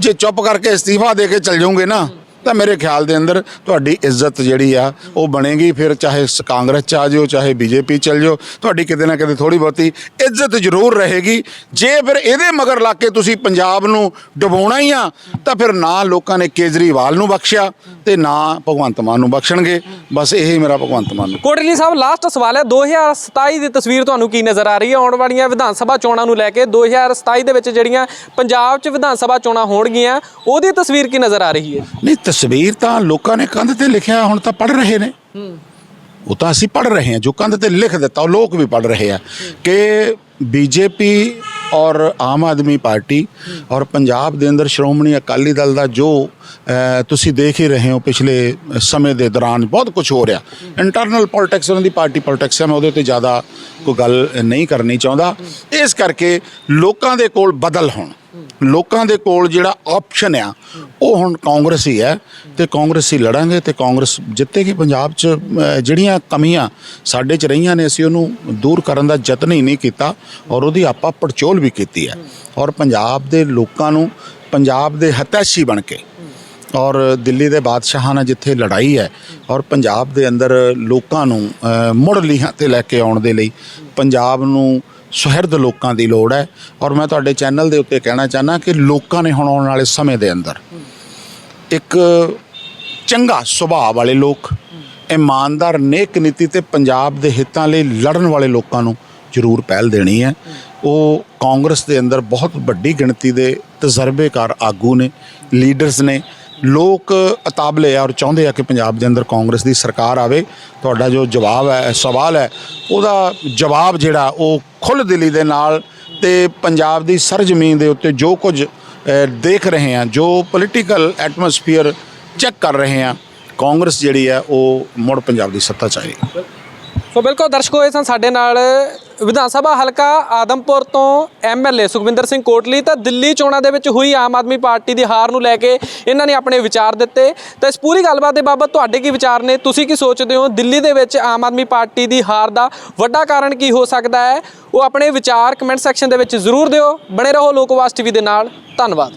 ਜੇ ਚੁੱਪ ਕਰਕੇ ਅਸਤੀਫਾ ਦੇ ਕੇ ਚਲ ਜਾਓਗੇ ਨਾ ਤਾਂ ਮੇਰੇ ਖਿਆਲ ਦੇ ਅੰਦਰ ਤੁਹਾਡੀ ਇੱਜ਼ਤ ਜਿਹੜੀ ਆ ਉਹ ਬਣੇਗੀ। ਫਿਰ ਚਾਹੇ ਕਾਂਗਰਸ ਚ ਆ ਜਿਓ ਚਾਹੇ ਬੀਜੇਪੀ ਚਲ ਜਿਓ ਤੁਹਾਡੀ ਕਿਤੇ ਨਾ ਕਿਤੇ ਥੋੜੀ ਬਹੁਤੀ ਇੱਜ਼ਤ ਜ਼ਰੂਰ ਰਹੇਗੀ। ਜੇ ਫਿਰ ਇਹਦੇ ਮਗਰ ਲੱਗ ਕੇ ਤੁਸੀਂ ਪੰਜਾਬ ਨੂੰ ਡੁਬਾਉਣਾ ਹੀ ਆ ਤਾਂ ਫਿਰ ਨਾ ਲੋਕਾਂ ਨੇ ਕੇਜਰੀਵਾਲ ਨੂੰ ਬਖਸ਼ਿਆ ਤੇ ਨਾ ਭਗਵੰਤ ਮਾਨ ਨੂੰ ਬਖਸ਼ਣਗੇ। ਬਸ ਇਹ ਹੀ ਮੇਰਾ ਭਗਵੰਤ ਮਾਨ ਨੂੰ। ਕੋਟਲੀ ਸਾਹਿਬ ਲਾਸਟ ਸਵਾਲ ਹੈ। 2027 ਦੀ ਤਸਵੀਰ ਤੁਹਾਨੂੰ ਕੀ ਨਜ਼ਰ ਆ ਰਹੀ ਹੈ? ਆਉਣ ਵਾਲੀਆਂ ਵਿਧਾਨ ਸਭਾ ਚੋਣਾਂ ਨੂੰ ਲੈ ਕੇ 2027 ਦੇ ਵਿੱਚ ਜਿਹੜੀਆਂ ਪੰਜਾਬ 'ਚ ਵਿਧਾਨ ਸਭਾ ਚੋਣਾਂ ਹੋਣਗੀਆਂ ਉਹਦੀ ਤਸਵੀਰ ਕੀ ਨਜ਼ਰ ਆ ਰਹੀ ਹੈ? ਨਹੀਂ ਤਸਵੀਰ ਤਾਂ ਲੋਕਾਂ ਨੇ ਕੰਧ ਤੇ ਲਿਖਿਆ ਹੁਣ ਤਾਂ ਪੜ ਰਹੇ ਨੇ। ਉਹ ਤਾਂ ਅਸੀਂ ਪੜ ਰਹੇ ਹਾਂ ਜੋ ਕੰਧ ਤੇ ਲਿਖ ਦਿੱਤਾ ਉਹ ਲੋਕ ਵੀ ਪੜ ਰਹੇ ਆ। ਕਿ ਬੀਜੇਪੀ ਔਰ ਆਮ ਆਦਮੀ ਪਾਰਟੀ ਔਰ ਪੰਜਾਬ ਦੇ ਅੰਦਰ ਸ਼੍ਰੋਮਣੀ ਅਕਾਲੀ ਦਲ ਦਾ ਜੋ ਤੁਸੀਂ ਦੇਖ ਹੀ ਰਹੇ ਹੋ ਪਿਛਲੇ ਸਮੇਂ ਦੇ ਦੌਰਾਨ ਬਹੁਤ ਕੁਝ ਹੋ ਰਿਹਾ। ਇੰਟਰਨਲ ਪੋਲਿਟਿਕਸ ਉਹਨਾਂ ਦੀ ਪਾਰਟੀ ਪੋਲਿਟਿਕਸ ਹੈ ਮੈਂ ਉਹਦੇ ਤੇ ਜ਼ਿਆਦਾ ਕੋਈ ਗੱਲ ਨਹੀਂ ਕਰਨੀ ਚਾਹੁੰਦਾ। ਇਸ ਕਰਕੇ ਲੋਕਾਂ ਦੇ ਕੋਲ ਬਦਲ ਹੋਣ। ਲੋਕਾਂ ਦੇ ਕੋਲ ਜਿਹੜਾ ਆਪਸ਼ਨ ਆ, ਉਹ ਹੁਣ ਕਾਂਗਰਸ ਹੀ ਹੈ ਤੇ ਕਾਂਗਰਸ ਹੀ ਲੜਾਂਗੇ ਤੇ ਕਾਂਗਰਸ ਜਿੱਤੇਗੀ ਪੰਜਾਬ 'ਚ ਜਿਹੜੀਆਂ ਕਮੀਆਂ ਸਾਡੇ 'ਚ ਰਹੀਆਂ ਨੇ, ਅਸੀਂ ਉਹਨੂੰ ਦੂਰ ਕਰਨ ਦਾ ਯਤਨ ਹੀ ਨਹੀਂ ਕੀਤਾ ਔਰ ਉਹਦੀ ਆਪਾਂ ਪੜਚੋਲ ਵੀ ਕੀਤੀ ਹੈ। ਔਰ ਪੰਜਾਬ ਦੇ ਲੋਕਾਂ ਨੂੰ ਪੰਜਾਬ ਦੇ ਹਤੈਸ਼ੀ ਬਣ ਕੇ ਔਰ ਦਿੱਲੀ ਦੇ ਬਾਦਸ਼ਾਹਾਂ ਨਾਲ ਜਿੱਥੇ ਲੜਾਈ ਹੈ ਔਰ ਪੰਜਾਬ ਦੇ ਅੰਦਰ ਲੋਕਾਂ ਨੂੰ ਮੁੜ ਲੀਹਾਂ ਤੇ ਲੈ ਕੇ ਆਉਣ ਦੇ ਲਈ ਪੰਜਾਬ ਨੂੰ ਸੁਹਿਰਦ ਲੋਕਾਂ ਦੀ ਲੋੜ ਹੈ। ਔਰ ਮੈਂ ਤੁਹਾਡੇ ਚੈਨਲ ਦੇ ਉੱਤੇ ਕਹਿਣਾ ਚਾਹਨਾ ਕਿ ਲੋਕਾਂ ਨੇ ਹੁਣ ਆਉਣ ਵਾਲੇ ਸਮੇਂ ਦੇ ਅੰਦਰ ਇੱਕ ਚੰਗਾ ਸੁਭਾਅ ਵਾਲੇ ਲੋਕ, ਇਮਾਨਦਾਰ, ਨੇਕ ਨੀਤੀ ਤੇ ਪੰਜਾਬ ਦੇ ਹਿੱਤਾਂ ਲਈ ਲੜਨ ਵਾਲੇ ਲੋਕਾਂ ਨੂੰ ਜ਼ਰੂਰ ਪਹਿਲ ਦੇਣੀ ਹੈ। ਉਹ ਕਾਂਗਰਸ ਦੇ ਅੰਦਰ ਬਹੁਤ ਵੱਡੀ ਗਿਣਤੀ ਦੇ ਤਜਰਬੇਕਾਰ ਆਗੂ ਨੇ, ਲੀਡਰਸ ਨੇ ਲੋਕ ਅਤਾਬਲੇ ਆ ਔਰ ਚਾਹੁੰਦੇ ਆ ਕਿ ਪੰਜਾਬ ਦੇ ਅੰਦਰ ਕਾਂਗਰਸ ਦੀ ਸਰਕਾਰ ਆਵੇ। ਤੁਹਾਡਾ ਜੋ ਜਵਾਬ ਹੈ, ਸਵਾਲ ਹੈ, ਉਹਦਾ ਜਵਾਬ ਜਿਹੜਾ, ਉਹ ਖੁੱਲ੍ਹ ਦਿਲੀ ਦੇ ਨਾਲ ਤੇ ਪੰਜਾਬ ਦੀ ਸਰਜ਼ਮੀਨ ਦੇ ਉੱਤੇ ਜੋ ਕੁਝ ਦੇਖ ਰਹੇ ਹਾਂ ਜੋ ਪੋਲੀਟੀਕਲ ਐਟਮੋਸਫੀਅਰ ਚੈੱਕ ਕਰ ਰਹੇ ਹਾਂ ਕਾਂਗਰਸ ਜਿਹੜੀ ਹੈ, ਉਹ ਮੁੜ ਪੰਜਾਬ ਦੀ ਸੱਤਾ ਚ ਆਏਗੀ ਸੋ ਬਿਲਕੁਲ ਦਰਸ਼ਕੋ, ਇਹ ਸਨ ਸਾਡੇ ਨਾਲ ਵਿਧਾਨ ਸਭਾ ਹਲਕਾ ਆਦਮਪੁਰ ਤੋਂ ਐਮਐਲਏ ਸੁਖਵਿੰਦਰ ਸਿੰਘ ਕੋਟਲੀ ਤਾਂ ਦਿੱਲੀ ਚੋਣਾਂ ਦੇ ਵਿੱਚ ਹੋਈ ਆਮ ਆਦਮੀ ਪਾਰਟੀ ਦੀ ਹਾਰ ਨੂੰ ਲੈ ਕੇ ਇਹਨਾਂ ਨੇ ਆਪਣੇ ਵਿਚਾਰ ਦਿੱਤੇ। ਤਾਂ ਇਸ ਪੂਰੀ ਗੱਲਬਾਤ ਦੇ ਬਾਬਤ ਤੁਹਾਡੇ ਕੀ ਵਿਚਾਰ ਨੇ? ਤੁਸੀਂ ਕੀ ਸੋਚਦੇ ਹੋ? ਦਿੱਲੀ ਦੇ ਵਿੱਚ ਆਮ ਆਦਮੀ ਪਾਰਟੀ ਦੀ ਹਾਰ ਦਾ ਵੱਡਾ ਕਾਰਨ ਕੀ ਹੋ ਸਕਦਾ ਹੈ? ਉਹ ਆਪਣੇ ਵਿਚਾਰ ਕਮੈਂਟ ਸੈਕਸ਼ਨ ਦੇ ਵਿੱਚ ਜ਼ਰੂਰ ਦਿਓ। ਬਣੇ ਰਹੋ ਲੋਕਵਾਸ ਟੀਵੀ ਦੇ ਨਾਲ। ਧੰਨਵਾਦ।